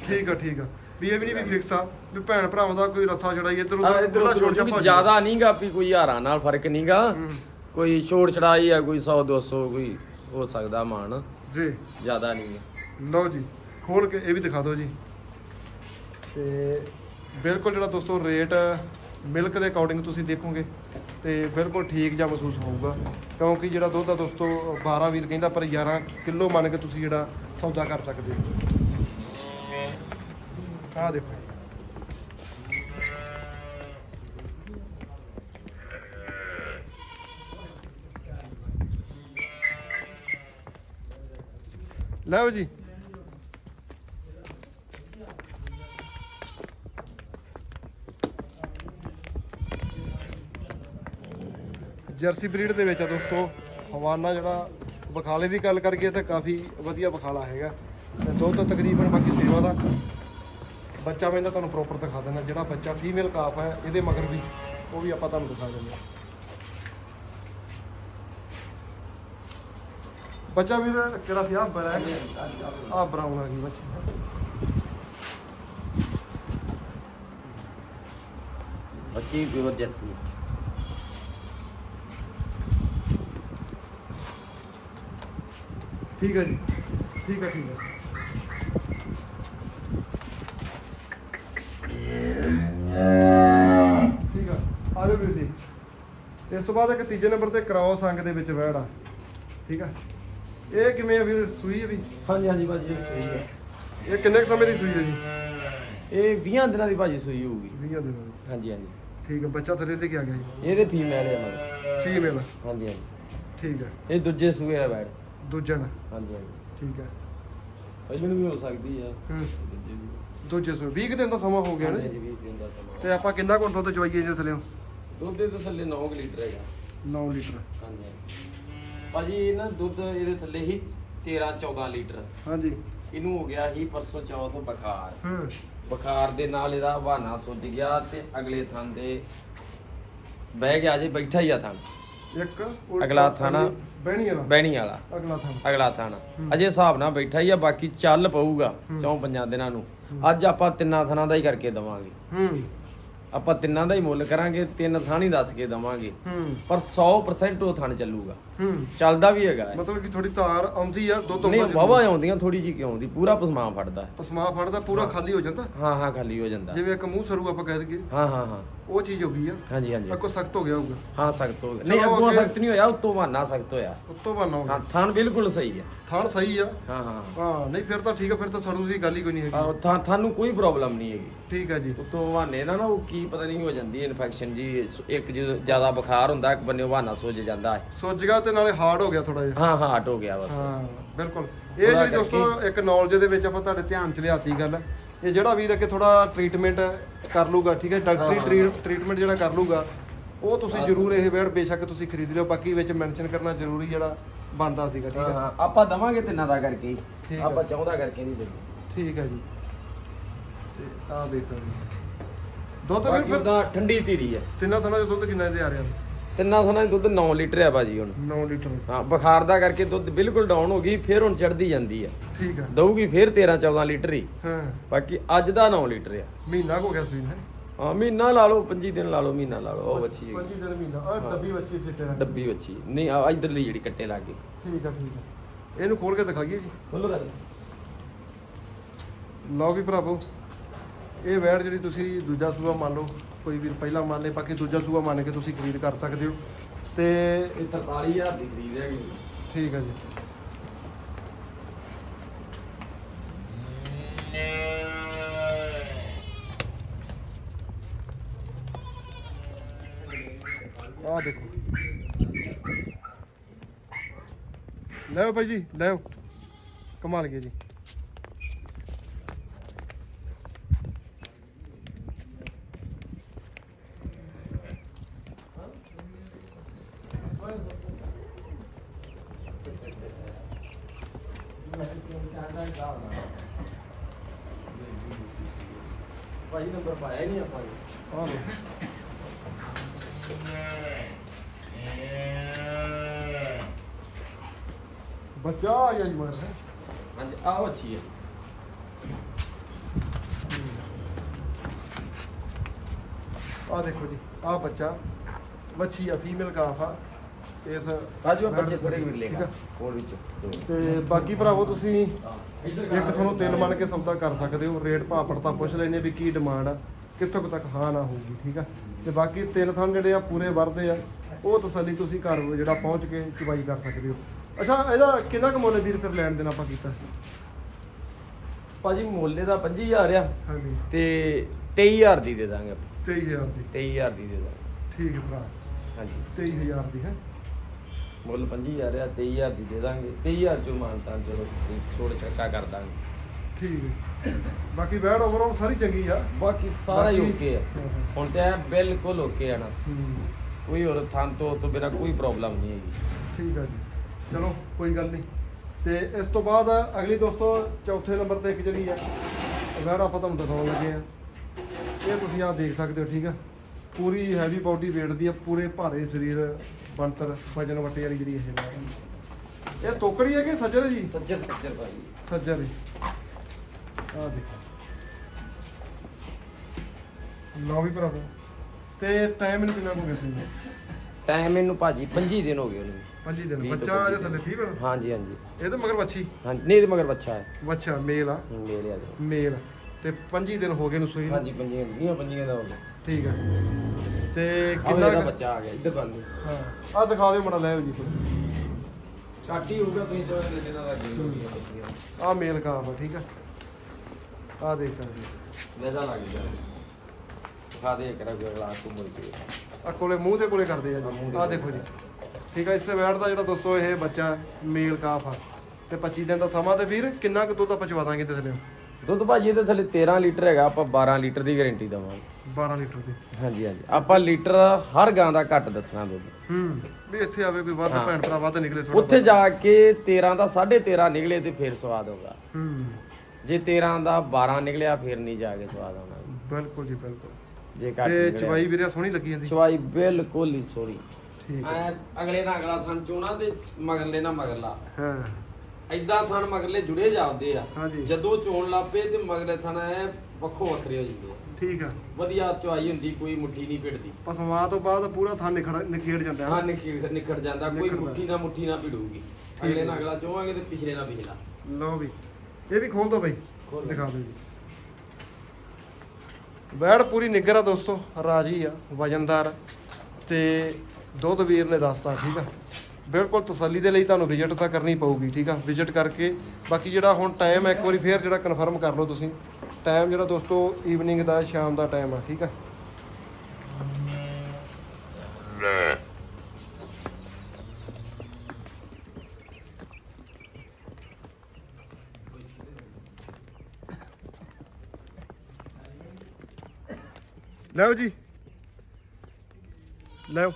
ਠੀਕ ਆ ਠੀਕ ਆ। ਵੀ ਇਹ ਵੀ ਨਹੀਂ ਵੀ ਫਿਕਸ ਆ ਵੀ ਭੈਣ ਭਰਾਵਾਂ ਦਾ ਕੋਈ ਰੱਸਾ ਛੜਾਈ ਇੱਧਰ ਉੱਧਰ ਖੁੱਲਾ ਛੋੜ ਵੀ ਛਾਪਾ ਜ਼ਿਆਦਾ ਨਹੀਂਗਾ ਵੀ ਕੋਈ ਹਜ਼ਾਰਾਂ ਨਾਲ ਫ਼ਰਕ ਨਹੀਂਗਾ। ਕੋਈ ਛੋੜ ਛੜਾਈ ਆ ਕੋਈ 100 200 ਕੋਈ ਹੋ ਸਕਦਾ ਮਾਨ ਜੀ। ਜ਼ਿਆਦਾ ਨਹੀਂ ਲਓ ਜੀ। ਖੋਲ ਕੇ ਇਹ ਵੀ ਦਿਖਾ ਦਿਓ ਜੀ। ਤੇ ਬਿਲਕੁਲ ਜਿਹੜਾ ਦੋਸਤੋ ਰੇਟ ਮਿਲਕ ਦੇ ਅਕੋਰਡਿੰਗ ਤੁਸੀਂ ਦੇਖੋਗੇ, ਤੇ ਬਿਲਕੁਲ ਠੀਕ ਜਿਹਾ ਮਹਿਸੂਸ ਹੋਊਗਾ। ਕਿਉਂਕਿ ਜਿਹੜਾ ਦੁੱਧ ਆ ਦੋਸਤੋ 12 ਵੀਰ ਕਹਿੰਦਾ, ਪਰ 11 ਕਿਲੋ ਮੰਨ ਕੇ ਤੁਸੀਂ ਜਿਹੜਾ ਸੌਦਾ ਕਰ ਸਕਦੇ ਹੋ। ਆਹ ਦੇਖੋ ਲਓ ਜੀ। ਜਰਸੀ ਬਰੀਡ ਦੇ ਵਿੱਚ ਆ ਦੋਸਤੋ। ਹਵਾਨਾ ਜਿਹੜਾ ਬਖਾਲੇ ਦੀ ਗੱਲ ਕਰੀਏ ਤਾਂ ਕਾਫੀ ਵਧੀਆ ਬਖਾਲਾ ਹੈਗਾ। ਤੇ ਦੁੱਧ ਤਕਰੀਬਨ ਬਾਕੀ ਸੇਵਾ ਦਾ। ਬੱਚਾ ਮੈਂ ਤੁਹਾਨੂੰ ਪ੍ਰੋਪਰ ਦਿਖਾ ਦਿੰਦਾ, ਜਿਹੜਾ ਬੱਚਾ ਫੀਮੇਲ ਕਾਫ ਹੈ, ਇਹਦੇ ਮਗਰ ਵੀ। ਉਹ ਵੀ ਆਪਾਂ ਤੁਹਾਨੂੰ ਦਿਖਾ ਦਿੰਦੇ ਬੱਚਾ ਵੀਰ, ਕਿਹੜਾ ਸੀ? ਆ ਬਲੈਕ ਆ ਬਰਾਊਨ ਆ ਗਈ ਬੱਚੀ। ਬੱਚੀ ਪਿਓਰ ਜਰਸੀ ਠੀਕ ਹੈ ਜੀ। ਠੀਕ ਹੈ ਠੀਕ ਹੈ। ਠੀਕ ਆ ਆ ਜਾਓ ਵੀਰ ਜੀ। ਇਸ ਤੋਂ ਬਾਅਦ ਇੱਕ ਤੀਜੇ ਨੰਬਰ ਤੇ ਕ੍ਰਾਸ ਅੰਗ ਦੇ ਵਿੱਚ ਵੈੜ ਆ ਠੀਕ ਆ ਇਹ ਕਿਵੇਂ ਆ ਵੀਰ ਸੂਈ ਹੈ ਵੀ? ਹਾਂਜੀ ਹਾਂਜੀ ਭਾਜੀ ਇਹ ਸੂਈ ਹੈ। ਇਹ ਕਿੰਨੇ ਕੁ ਸਮੇਂ ਦੀ ਸੂਈ ਹੈ ਜੀ? ਇਹ 20 ਦਿਨਾਂ ਦੀ ਭਾਜੀ ਸੂਈ ਹੋਊਗੀ। 20 ਦਿਨਾਂ ਦੀ। ਹਾਂਜੀ ਹਾਂਜੀ। ਠੀਕ ਹੈ ਬੱਚਾ ਥੱਲੇ ਤੇ ਕੀ ਆ ਗਿਆ ਜੀ? ਇਹਦੇ ਫੀਮੇਲ ਹੈ ਮਗਰ ਫੀਮੇਲ ਹਾਂਜੀ ਹਾਂਜੀ। ਠੀਕ ਹੈ। ਇਹ ਦੂਜੇ ਸੂਏ ਆ ਬੈਡ ਦੂਜਣ ਹਾਂਜੀ ਹਾਂਜੀ। ਠੀਕ ਹੈ। ਪਹਿਲੇ ਨੂੰ ਵੀ ਹੋ ਸਕਦੀ ਆ। ਹੂੰ। ਦੂਜੇ ਵੀ। ਦੂਜੇ ਸੂਏ 20 ਕੁ ਦਿਨ ਦਾ ਸਮਾਂ ਹੋ ਗਿਆ ਨਾ ਜੀ। ਹਾਂਜੀ 20 ਦਿਨ ਦਾ ਸਮਾਂ ਤੇ ਆਪਾਂ ਕਿੰਨਾ ਕੁ ਦੁੱਧ ਚਵਾਈਏ ਜੀ ਥੱਲੇ ਦੁੱਧ ਦੇ ਥੱਲੇ 9 ਲੀਟਰ ਹੈਗਾ। 9 ਲੀਟਰ। ਹਾਂਜੀ। ਭਾਜੀ ਇਹ ਨਾ ਦੁੱਧ ਇਹਦੇ ਥੱਲੇ ਹੀ 13 14 ਲੀਟਰ। ਹਾਂਜੀ। ਇਹਨੂੰ ਹੋ ਗਿਆ ਸੀ ਪਰਸੋਂ ਚੌਥ ਬੁਖਾਰ। ਹੂੰ। ਬੁਖਾਰ ਦੇ ਨਾਲ ਇਹਦਾ ਬਹਾਨਾ ਸੁੱਜ ਗਿਆ ਤੇ ਅਗਲੇ ਥਣ ਦੇ ਬਹਿ ਗਿਆ ਜੇ ਬੈਠਾ ਹੀ ਆ ਥਣ ਇੱਕ ਉਲਟਾ ਅਗਲਾ ਥਾਣਾ ਬਹਿਣੀ ਵਾਲਾ। ਬਹਿਣੀ ਵਾਲਾ। ਅਗਲਾ ਥਾਣਾ। ਅਗਲਾ ਥਣ। ਅਜੇ ਹਿਸਾਬ ਨਾਲ ਬੈਠਾ ਹੀ ਆ ਬਾਕੀ ਚੱਲ ਪਊਗਾ ਚੌਂ ਪੰਜਾਂ ਦਿਨਾਂ ਨੂੰ। ਅੱਜ ਆਪਾਂ ਤਿੰਨਾਂ ਥਣਾਂ ਦਾ ਹੀ ਕਰਕੇ ਦਵਾਂਗੇ। ਹੂੰ। ਆਪਾਂ ਤਿੰਨਾਂ ਦਾ ਹੀ ਮੁੱਲ ਕਰਾਂਗੇ ਤਿੰਨ ਥਣ ਦੱਸ ਕੇ ਦਵਾਂਗੇ। ਹੂੰ। ਪਰ 100% ਉਹ ਥਣ ਚੱਲੂਗਾ। ਹੂੰ। ਚੱਲਦਾ ਵੀ ਹੈਗਾ ਇਹ। ਮਤਲਬ ਕਿ ਥੋੜੀ ਤਾਰ ਆਉਂਦੀ ਆ ਦੁੱਧ ਨਹੀਂ ਆਉਂਦਾ ਵਾਵਾ ਆਉਂਦੀਆਂ ਥੋੜੀ ਜਿਹੀ ਕਿਉਂ ਆਉਂਦੀ? ਪੂਰਾ ਪਸਮਾ ਫੜਦਾ। ਪਸਮਾ ਫੜਦਾ ਪੂਰਾ ਖਾਲੀ ਹੋ ਜਾਂਦਾ? ਹਾਂ ਹਾਂ ਖਾਲੀ ਹੋ ਜਾਂਦਾ। ਜਿਵੇਂ ਇੱਕ ਮੂੰਹ ਸਰੂ ਆਪਾਂ ਕਹਿ ਦਈਏ। ਹਾਂ ਹਾਂ ਹਾਂ। ਉਹ ਚੀਜ਼ ਹੋ ਗਈ ਆ। ਹਾਂਜੀ ਹਾਂਜੀ। ਅੱਗੋਂ ਸਖਤ ਹੋ ਗਿਆ ਹੋਊਗਾ। ਹਾਂ ਸਖਤ ਹੋ ਗਿਆ। ਨਹੀਂ ਚਲੋ ਅੱਗੋਂ ਅੱਗੇ- ਸਖਤ ਨਹੀਂ ਹੋਇਆ ਉੱਤੋਂ ਬਹਾਨਾ ਸਖਤ ਹੋਇਆ। ਉੱਤੋਂ ਬਾਨਾ ਹੋ ਹਾਂ ਗਿਆ ਥਣ ਬਿਲਕੁਲ ਸਹੀ ਆ। ਥਾਣ ਸਹੀ ਆ। ਹਾਂ ਹਾਂ ਹਾਂ। ਨਹੀਂ ਫਿਰ ਤਾਂ ਠੀਕ ਆ ਫਿਰ ਤਾਂ ਸੜੂ ਦੀ ਗੱਲ ਹੀ ਕੋਈ ਨਹੀਂ ਹੈਗੀ। ਆਹ ਥਾਂ ਤੁਹਾਨੂੰ ਕੋਈ ਪ੍ਰੋਬਲਮ ਨਹੀਂ ਹੈਗੀ। ਠੀਕ ਆ ਜੀ। ਉਤੋਂ ਬਹਾਨੇ ਨਾਲ ਨਾ ਉਹ ਕੀ ਪਤਾ ਨਹੀਂ ਹੋ ਜਾਂਦੀ ਇਨਫੈਕਸ਼ਨ ਜੀ ਇੱਕ ਜਦੋਂ ਜ਼ਿਆਦਾ ਬੁਖਾਰ ਹੁੰਦਾ ਇੱਕ ਬੰਨੇ ਬਹਾਨਾ ਸੁੱਜ ਜਾਂਦਾ। ਹੈ ਸੁੱਜ ਤੇ ਨਾਲੇ ਹਾਰਡ ਹੋ ਗਿਆ ਥੋੜਾ ਜਿਹਾ। ਹਾਂ ਹਾਂ ਹਟ ਹੋ ਗਿਆ ਬਸ। ਹਾਂ ਬਿਲਕੁਲ। ਇਹ ਜਿਹੜੀ ਦੋਸਤੋ ਇੱਕ ਨੌਲੇਜ ਦੇ ਵਿੱਚ ਆਪਾਂ ਤੁਹਾਡੇ ਧਿਆਨ ਚ ਲਿਆਤੀ ਗੱਲ ਇਹ ਜਿਹੜਾ ਵੀਰ ਅੱਗੇ ਥੋੜਾ ਟ੍ਰੀਟਮੈਂਟ ਕਰ ਲੂਗਾ ਠੀਕ ਹੈ ਡਾਕਟਰੀ ਟ੍ਰੀਟਮੈਂਟ ਜਿਹੜਾ ਕਰ ਲੂਗਾ ਉਹ ਤੁਸੀਂ ਜ਼ਰੂਰ ਇਹ ਵੇੜ ਬੇਸ਼ੱਕ ਤੁਸੀਂ ਖਰੀਦ ਲਿਓ ਬਾਕੀ ਵਿੱਚ ਮੈਂਸ਼ਨ ਕਰਨਾ ਜ਼ਰੂਰੀ ਜਿਹੜਾ ਬਣਦਾ ਸੀਗਾ ਠੀਕ ਹਾਂ। ਹੈ ਆਪਾਂ ਦਵਾਂਗੇ ਤਿੰਨਾਂ ਦਾ ਕਰਕੇ ਹੀ। ਠੀਕ ਆ। ਆਪਾਂ ਚਾਹੁੰਦਾ ਕਰਕੇ ਨਹੀਂ ਦਿੰਦੇ ਠੀਕ ਹੈ ਜੀ। ਤੇ ਆਹ ਦੇਖ ਸਕਦੇ ਹੋ। ਦੁੱਧ ਵੀਰ ਬਾਕੀ ਫਿਰ ਉਹਦਾ ਠੰਡੀ ਧੀਰੀ ਹੈ। ਤਿੰਨਾਂ ਥਣਾ ਦੇ ਦੁੱਧ ਕਿੰਨਾ ਦੇ ਆ ਰਿਹਾ? ਤਿੰਨਾਂ ਥਣਾਂ 'ਚ ਦੁੱਧ 9 ਲੀਟਰ ਹੈ ਭਾਜੀ ਹੁਣ। 9 ਲੀਟਰ। ਹਾਂ ਬੁਖਾਰ ਦਾ ਕਰਕੇ ਦੁੱਧ ਬਿਲਕੁਲ ਡਾਊਨ ਹੋ ਗਈ ਫਿਰ ਹੁਣ ਚੜਦੀ ਜਾਂਦੀ ਆ। ਠੀਕ ਹੈ ਦਊਗੀ ਫਿਰ 13 14 ਲੀਟਰ ਹੀ। ਹਾਂ। ਬਾਕੀ ਅੱਜ ਦਾ 9 ਲੀਟਰ ਆ। ਮਹੀਨਾ ਕੁ ਹੋ ਗਿਆ ਸੂਈ ਹੈ ਹਾਂ ਮਹੀਨਾ ਲਾ ਲਓ 25 ਦਿਨ ਲਾ ਲਓ ਮਹੀਨਾ ਲਾ ਲਓ ਉਹ ਬੱਚੀ ਹੈਗੀ। 25 ਦਿਨ ਮਹੀਨਾ। ਆ ਡੱਬੀ ਬੱਚੀ ਇੱਥੇ ਤੇਰਾ। ਡੱਬੀ ਬੱਚੀ। ਨਹੀਂ ਆ ਇਧਰਲੀ ਜਿਹੜੀ ਕੱਟੇ ਲੱਗ। ਗਈ ਠੀਕ ਆ ਠੀਕ ਆ। ਇਹਨੂੰ ਖੋਲ ਕੇ ਦਿਖਾਈਏ ਜੀ। ਖੋਲੋ ਲਓ ਵੀ ਭਰਾਵੋ। ਇਹ ਵੈੜ ਜਿਹੜੀ ਤੁਸੀਂ ਦੂਜਾ ਸੂਆ ਮੰਨ ਲਓ ਕੋਈ ਵੀਰ ਪਹਿਲਾ ਮੰਨ ਲੇ ਬਾਕੀ ਦੂਜਾ ਸੂਆ ਮੰਨ ਕੇ ਤੁਸੀਂ ਖਰੀਦ ਕਰ ਸਕਦੇ ਹੋ। ਤੇ ਇਹ 43000 ਦੀ ਖਰੀਦ ਹੈਗੀ ਠੀਕ ਆ ਜੀ। ਆਹ ਦੇਖੋ। ਲੈਓ ਭਾਈ ਜੀ ਲੈਓ ਕਮਾਲ ਗਿਆ ਜੀ। ਭਾਈ ਨੰਬਰ ਪਾਇਆ ਹੀ ਨਹੀਂ ਆਪਾਂ ਨੇ। ਆਹ ਬੱਚਾ ਆ ਗਿਆ ਜੀ ਮਰ ਹਾਂਜੀ ਆਹ ਹੈ ਆਹ ਦੇਖੋ ਜੀ ਆਹ ਬੱਚਾ। ਵੱਛੀ ਆ ਫੀਮੇਲ ਕਾਫ ਆ। ਇਸ ਰਾਜੂ ਆਹ ਬੱਚੇ ਥੋੜੇ ਵੀ ਲੇਗਾ। ਕੋਲ ਵਿੱਚ ਦੋ। ਤੇ ਬਾਕੀ ਭਰਾਵੋ ਤੁਸੀਂ ਇੱਕ ਤੁਹਾਨੂੰ ਤਿੰਨ ਮੰਨ ਕੇ ਸੌਦਾ ਕਰ ਸਕਦੇ ਹੋ। ਰੇਟ ਭਾਅ ਪੜਤਾ ਪੁੱਛ ਲੈਣੇ ਵੀ ਕੀ ਡਿਮਾਂਡ ਆ। ਕਿੱਥੋਂ ਕੁ ਤੱਕ ਹਾਂ ਨਾ ਹੋਊਗੀ ਠੀਕ ਆ? ਤੇ ਬਾਕੀ ਤਿੰਨ ਥਣ ਜਿਹੜੇ ਆ ਪੂਰੇ ਵਰਦੇ ਆ ਉਹ ਤਸੱਲੀ ਤੁਸੀਂ ਘਰ ਜਿਹੜਾ ਪਹੁੰਚ ਕੇ ਚੁਬਾਈ ਕਰ ਸਕਦੇ ਹੋ। ਅੱਛਾ ਇਹਦਾ ਕਿੰਨਾ ਕੁ ਮੁੱਲ ਵੀਰ ਫਿਰ ਲੈਣ ਦੇਣਾ ਆਪਾਂ ਕੀਤਾ? ਭਾਜੀ ਮੁੱਲੇ ਦਾ 25000 ਆ। ਹਾਂਜੀ। ਤੇ 23000 ਦੀ ਦੇ ਦਾਂਗੇ ਆਪਾਂ। 23000 ਦੀ। 23000 ਦੀ ਦੇ ਦਾਂਗੇ। ਠੀਕ ਹੈ ਭਰਾ। ਹਾਂਜੀ। 23000 ਦੀ ਹੈ। ਮੁੱਲ 25000 ਆ 23000 ਦੀ ਦੇ ਦਾਂਗੇ। 23000 ਚੋਂ ਮਾਨਤਾਂ ਚਲੋ ਛੋੜ ਚੱਕਾ ਕਰ ਦਾਂਗੇ। ਠੀਕ ਹੈ। ਬਾਕੀ ਬੈਡ ਓਵਰਆਲ ਸਾਰੀ ਚੰਗੀ ਆ। ਬਾਕੀ ਸਾਰਾ ਹੀ ਬਾਕੀ- ਓਕੇ ਆ। ਹੁਣ ਤੇ ਐ ਬਿਲਕੁਲ ਓਕੇ ਆ ਨਾ। ਹੂੰ। ਕੋਈ ਹੋਰ ਥਾਂ ਤੋਂ ਤੋਂ ਬਿਨਾ ਕੋਈ ਪ੍ਰੋਬਲਮ ਨਹੀਂ ਹੈਗੀ। ਠੀਕ ਆ ਜੀ। ਚਲੋ ਕੋਈ ਗੱਲ ਨਹੀਂ। ਤੇ ਇਸ ਤੋਂ ਬਾਅਦ ਅਗਲੀ ਦੋਸਤੋ ਚੌਥੇ ਨੰਬਰ ਤੇ ਇੱਕ ਜਿਹੜੀ ਆ ਵੈੜ ਆਪਾਂ ਤੁਹਾਨੂੰ ਦਿਖਾਉਣ ਲੱਗੇ ਆ। ਇਹ ਤੁਸੀਂ ਆਹ ਦੇਖ ਸਕਦੇ ਹੋ ਠੀਕ ਆ? ਪੂਰੀ ਹੈਵੀ ਬਾਡੀ weight ਦੀ ਆ ਪੂਰੇ ਭਾਰੇ ਸਰੀਰ ਬਣਤਰ ਵਜਨ ਵੱਟੇ ਵਾਲੀ ਜਿਹੜੀ ਇਹ ਆ। ਇਹ ਤੋਕੜੀ ਹੈ ਕਿ ਸੱਜਰ ਹੈ ਜੀ? ਸੱਜਰ ਸੱਜਰ ਭਾਜੀ। ਸੱਜਰ ਜੀ ਆਹ ਦੇਖੋ। ਲਓ ਵੀ ਭਰਾਵੋ। ਤੇ ਟਾਈਮ ਇਹਨੂੰ ਕਿੰਨਾ ਹੋ ਗਿਆ ਸੀ? ਟਾਈਮ ਇਹਨੂੰ ਭਾਜੀ 25 ਦਿਨ ਹੋ ਗਏ ਉਹਨੂੰ 25 ਦਿਨ। ਬੱਚਾ ਇਹਦੇ ਥੱਲੇ ਫੀਮੇਲ ਹਾਂਜੀ ਹਾਂਜੀ। ਇਹ ਤਾਂ ਮਗਰ ਵੱਛੀ। ਹਾਂਜੀ ਨਹੀਂ ਤੇ ਮਗਰ ਬੱਚਾ ਹੈ। ਬੱਚਾ ਮੇਲ ਆ। ਹੁਣ ਲੈ ਲਿਆ ਜੀ ਮੇਲ ਤੇ 25 ਦਿਨ ਹੋ ਗਏ ਨੂੰ? ਸੂਈ। ਹਾਂਜੀ ਪੰਜੀਆਂ ਵੀਆਂ ਪੰਜੀਆਂ ਦਾ ਹੋਣਾ ਠੀਕ ਹੈ ਤੇ ਕਿੰਨਾ ਬੱਚਾ ਆ ਗਿਆ ਇੱਧਰ ਬੰਦ ਹਾਂ ਆ ਦਿਖਾ ਦਿਓ ਮੜਾ ਲੈ ਜੀ ਛਾਟੀ ਹੋਊਗਾ ਤੁਸੀਂ ਜੋ ਦਿਨਾਂ ਦਾ ਬੱਚੀਆਂ ਆ। ਮੇਲ ਕਾਫ ਆ ਠੀਕ ਆ। ਆ ਦੇਖ ਸਕਦੇ ਹੋ। ਵੈਦਾ ਲੱਗ ਗਿਆ। ਖਾ ਦੇ ਕਰਾ ਕੋਈ ਅਗਲਾ ਤੋਂ ਮੁੜ ਕੇ ਆ ਕੋਲੇ ਮੂੰਹ ਦੇ ਕੋਲੇ ਕਰਦੇ ਆ ਮੂੰਹ ਜੀ ਆ ਦੇਖੋ ਜੀ। ਠੀਕ ਆ ਇਸੇ ਦਾ ਜਿਹੜਾ ਦੋਸਤੋ ਇਹ ਬੱਚਾ ਮੇਲ ਕਾਫ ਆ ਤੇ 25 ਦਿਨ ਦਾ ਸਮਾਂ ਤੇ ਵੀਰ ਕਿੰਨਾ ਕੁ ਦੁੱਧ ਆਪਾਂ ਚਵਾ ਦਾਂਗੇ ਤੇ ਥੱਲੇ ਦੁੱਧ ਭਾਜੀ ਇਹਦੇ ਥੱਲੇ 13 ਲੀਟਰ ਹੈਗਾ ਆਪਾਂ 12 ਲੀਟਰ ਦੀ ਗਾਰੰਟੀ ਦਵਾਂਗੇ। 12 ਲੀਟਰ ਦੀ। ਹਾਂਜੀ ਹਾਂਜੀ। ਆਪਾਂ ਲੀਟਰ ਹਰ ਗਾਂ ਦਾ ਘੱਟ ਦੱਸਣਾ ਦੁੱਧ। ਹੂੰ ਵੀ ਇੱਥੇ ਆਵੇ ਕੋਈ ਵੱਧ। ਭੈਣ ਭਰਾ ਵੱਧ ਨਿਕਲੇ ਥੋੜਾ ਉੱਥੇ ਜਾ ਕੇ 13 ਦਾ 13.5 ਨਿਕਲੇ ਤੇ ਫਿਰ ਸਵਾਦ ਹੋਗਾ ਹੂੰ। ਜੇ 13 ਦਾ 12 ਨਿਕਲਿਆ ਫਿਰ ਨਹੀਂ ਜਾ ਕੇ ਸਵਾਦ ਆਉਣਾ ਬਿਲਕੁਲ ਜੀ ਬਿਲਕੁਲ। ਜੇ ਘੱਟ ਤੇ ਚਵਾਈ ਵੀਰੇ ਸੋਹਣੀ ਲੱਗੀ ਜਾਂਦੀ। ਚਵਾਈ ਬਿਲਕੁਲ ਹੀ ਸੋਹਣੀ। ਠੀਕ ਹੈ। ਅਗਲੇ ਨਾਲ ਅਗਲਾ ਥਣ ਚੋਣਾ ਤੇ ਮਗਰਲੇ ਨਾਲ ਮਗਰਲਾ। ਹਾਂ। ਐਦਾਂ ਥਣ ਮਗਰਲੇ ਜੁੜੇ ਜਾਂਦੇ ਆ। ਹਾਂਜੀ। ਜਦੋਂ ਚੋਣ ਲੱਪੇ ਤੇ ਮਗਰਲੇ ਥਣ ਐ ਵੱਖੋ ਵੱਖਰੇ ਹੋ ਜਾਂਦੇ ਆ। ਠੀਕ ਆ। ਵਧੀਆ ਚਵਾਈ ਹੁੰਦੀ ਕੋਈ ਮੁੱਠੀ ਨਹੀਂ ਭਿੜਦੀ। ਪਸਮਾ ਤੋਂ ਬਾਅਦ ਪੂਰਾ ਥਾਂ ਨਿਖੜ ਨਿਖੇੜ ਜਾਂਦਾ ਹਾਂ ਨਿਖੜ ਨਿਖੜ ਜਾਂਦਾ ਕੋਈ ਨਿਖੜਦਾ। ਮੁੱਠੀ ਨਾ ਮੁੱਠੀ ਨਾ ਭਿੜੂਗੀ। ਅਗਲੇ ਨਾਲ ਅਗਲਾ ਚੋਵਾਂਗੇ ਤੇ ਪਿਛਲੇ ਨਾਲ ਪਿਛਲਾ। ਲਓ ਵੀ। ਇਹ ਵੀ ਖੋਲ ਦੋ ਬਈ। ਖੋਲ। ਦਿਖਾ ਦਿਓ ਜੀ। ਵੈੜ ਪੂਰੀ ਨਿੱਗਰ ਆ ਦੋਸਤੋ ਰਾਜੀ ਆ ਵਜਨਦਾਰ। ਤੇ ਦੁੱਧ ਵੀਰ ਨੇ ਦੱਸਤਾ ਠੀਕ ਆ। ਬਿਲਕੁਲ ਤਸੱਲੀ ਦੇ ਲਈ ਤੁਹਾਨੂੰ ਵਿਜ਼ਿਟ ਤਾਂ ਕਰਨੀ ਪਊਗੀ, ਠੀਕ ਆ? ਵਿਜ਼ਿਟ ਕਰਕੇ, ਬਾਕੀ ਜਿਹੜਾ ਹੁਣ ਟਾਈਮ ਹੈ ਇੱਕ ਵਾਰੀ ਫੇਰ ਜਿਹੜਾ ਕਨਫਰਮ ਕਰ ਲਓ ਤੁਸੀਂ। ਟਾਈਮ ਜਿਹੜਾ ਦੋਸਤੋ ਈਵਨਿੰਗ ਦਾ, ਸ਼ਾਮ ਦਾ ਟਾਈਮ ਆ, ਠੀਕ ਆ? ਲਓ ਜੀ। ਲਓ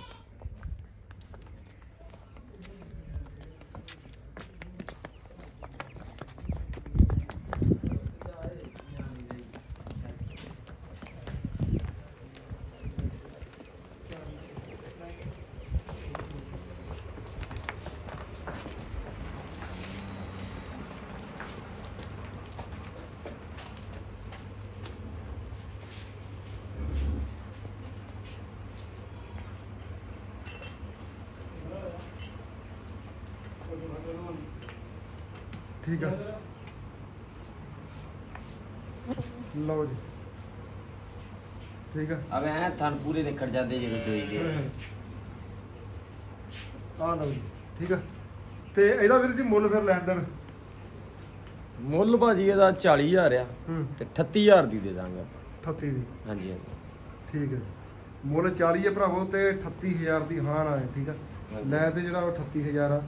ਠੀਕ ਆ। ਲਓ ਜੀ। ਠੀਕ ਆ। ਅਵੇ ਐ ਥਣ ਪੂਰੇ ਨਿਕੜ ਜਾਂਦੇ ਜਦੋਂ ਚੋਈ ਗਏ ਆ ਲਓ ਜੀ। ਠੀਕ ਆ। ਤੇ ਇਹਦਾ ਵੀਰ ਜੀ ਮੁੱਲ ਫਿਰ ਲੈਣ ਦੇਣ। ਮੁੱਲ ਭਾਜੀ ਇਹਦਾ 40000 ਆ ਹੂੰ। ਤੇ 38000 ਦੀ ਦੇ ਦਾਂਗੇ ਆਪਾਂ। 38 ਦੀ। ਹਾਂਜੀ ਹਾਂਜੀ। ਠੀਕ ਹੈ ਜੀ। ਮੁੱਲ 40 ਹੈ ਭਰਾਵੋ ਤੇ 38000 ਦੀ ਹਾਂ ਨਾ ਹੈ ਠੀਕ ਆ। ਲੈ ਤੇ ਜਿਹੜਾ ਉਹ 38000 ਆ।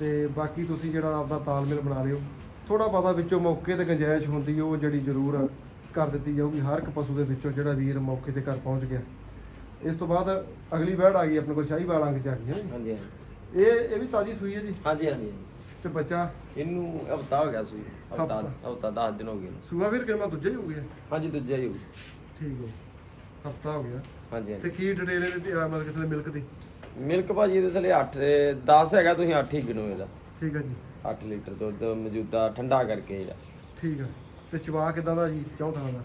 ਤੇ ਬਾਕੀ ਤੁਸੀਂ ਜਿਹੜਾ ਆਪਦਾ ਤਾਲਮੇਲ ਬਣਾ ਲਿਓ। ਥੋੜਾ ਬਹੁਤਾ ਵਿੱਚੋਂ ਮੌਕੇ ਤੇ ਗੁੰਜਾਇਸ਼ ਹੁੰਦੀ ਉਹ ਜਿਹੜੀ ਜ਼ਰੂਰ ਕਰ ਦਿੱਤੀ ਜਾਊਗੀ। ਹਰ ਇੱਕ ਪਸ਼ੂ ਦੇ ਵਿੱਚੋਂ ਜਿਹੜਾ ਵੀਰ ਮੌਕੇ ਤੇ ਘਰ ਪਹੁੰਚ ਗਿਆ। ਇਸ ਤੋਂ ਬਾਅਦ ਅਗਲੀ ਬੈੜ ਆ ਗਈ ਆਪਣੇ ਕੋਲ ਸ਼ਾਹੀ ਵਾਲਾਂ ਚ ਆ ਗਈ ਹੈ? ਹਾਂਜੀ ਹਾਂਜੀ। ਇਹ ਇਹ ਵੀ ਤਾਜੀ ਸੂਈ ਹੈ ਜੀ? ਹਾਂਜੀ ਹਾਂਜੀ। ਤੇ ਬੱਚਾ? ਇਹਨੂੰ ਹਫਤਾ ਹੋ ਗਿਆ ਸੀ ਹਫਤਾ ਹਫ਼ਤਾ। ਹਫਤਾ 10 ਦਿਨ ਹੋ ਗਏ ਨੇ। ਸੂਆ ਵੀਰ ਕਿੰਨਾ ਦੂਜਾ ਹੀ ਹੋ ਗਿਆ? ਹਾਂਜੀ ਦੂਜਾ ਹੀ ਹੋਊ। ਠੀਕ ਹੈ। ਹਫਤਾ ਹੋ ਗਿਆ। ਹਾਂਜੀ ਤੇ ਹਾਂਜੀ ਕੀ ਡਿਟੇਲ ਇਹਦੇ ਤੇ ਆ, ਮਤਲਬ ਕਿਸਲੇ ਮਿਲਕ ਦੀ? ਮਿਲਕ ਭਾਜੀ ਇਹਦੇ ਥਲੇ 8 10 ਹੈਗਾ ਤੁਸੀਂ 8 ਹੀ ਗਿਣੋ ਇਹਦਾ। ਠੀਕ ਹੈ ਜੀ। 8 ਲੀਟਰ ਦੁੱਧ ਮੌਜੂਦਾ ਠੰਡਾ ਕਰਕੇ ਇਹਦਾ। ਠੀਕ ਹੈ। ਤੇ ਚਵਾ ਕਿਦਾਂ ਦਾ ਜੀ? ਚੌਥਾ ਦਾ।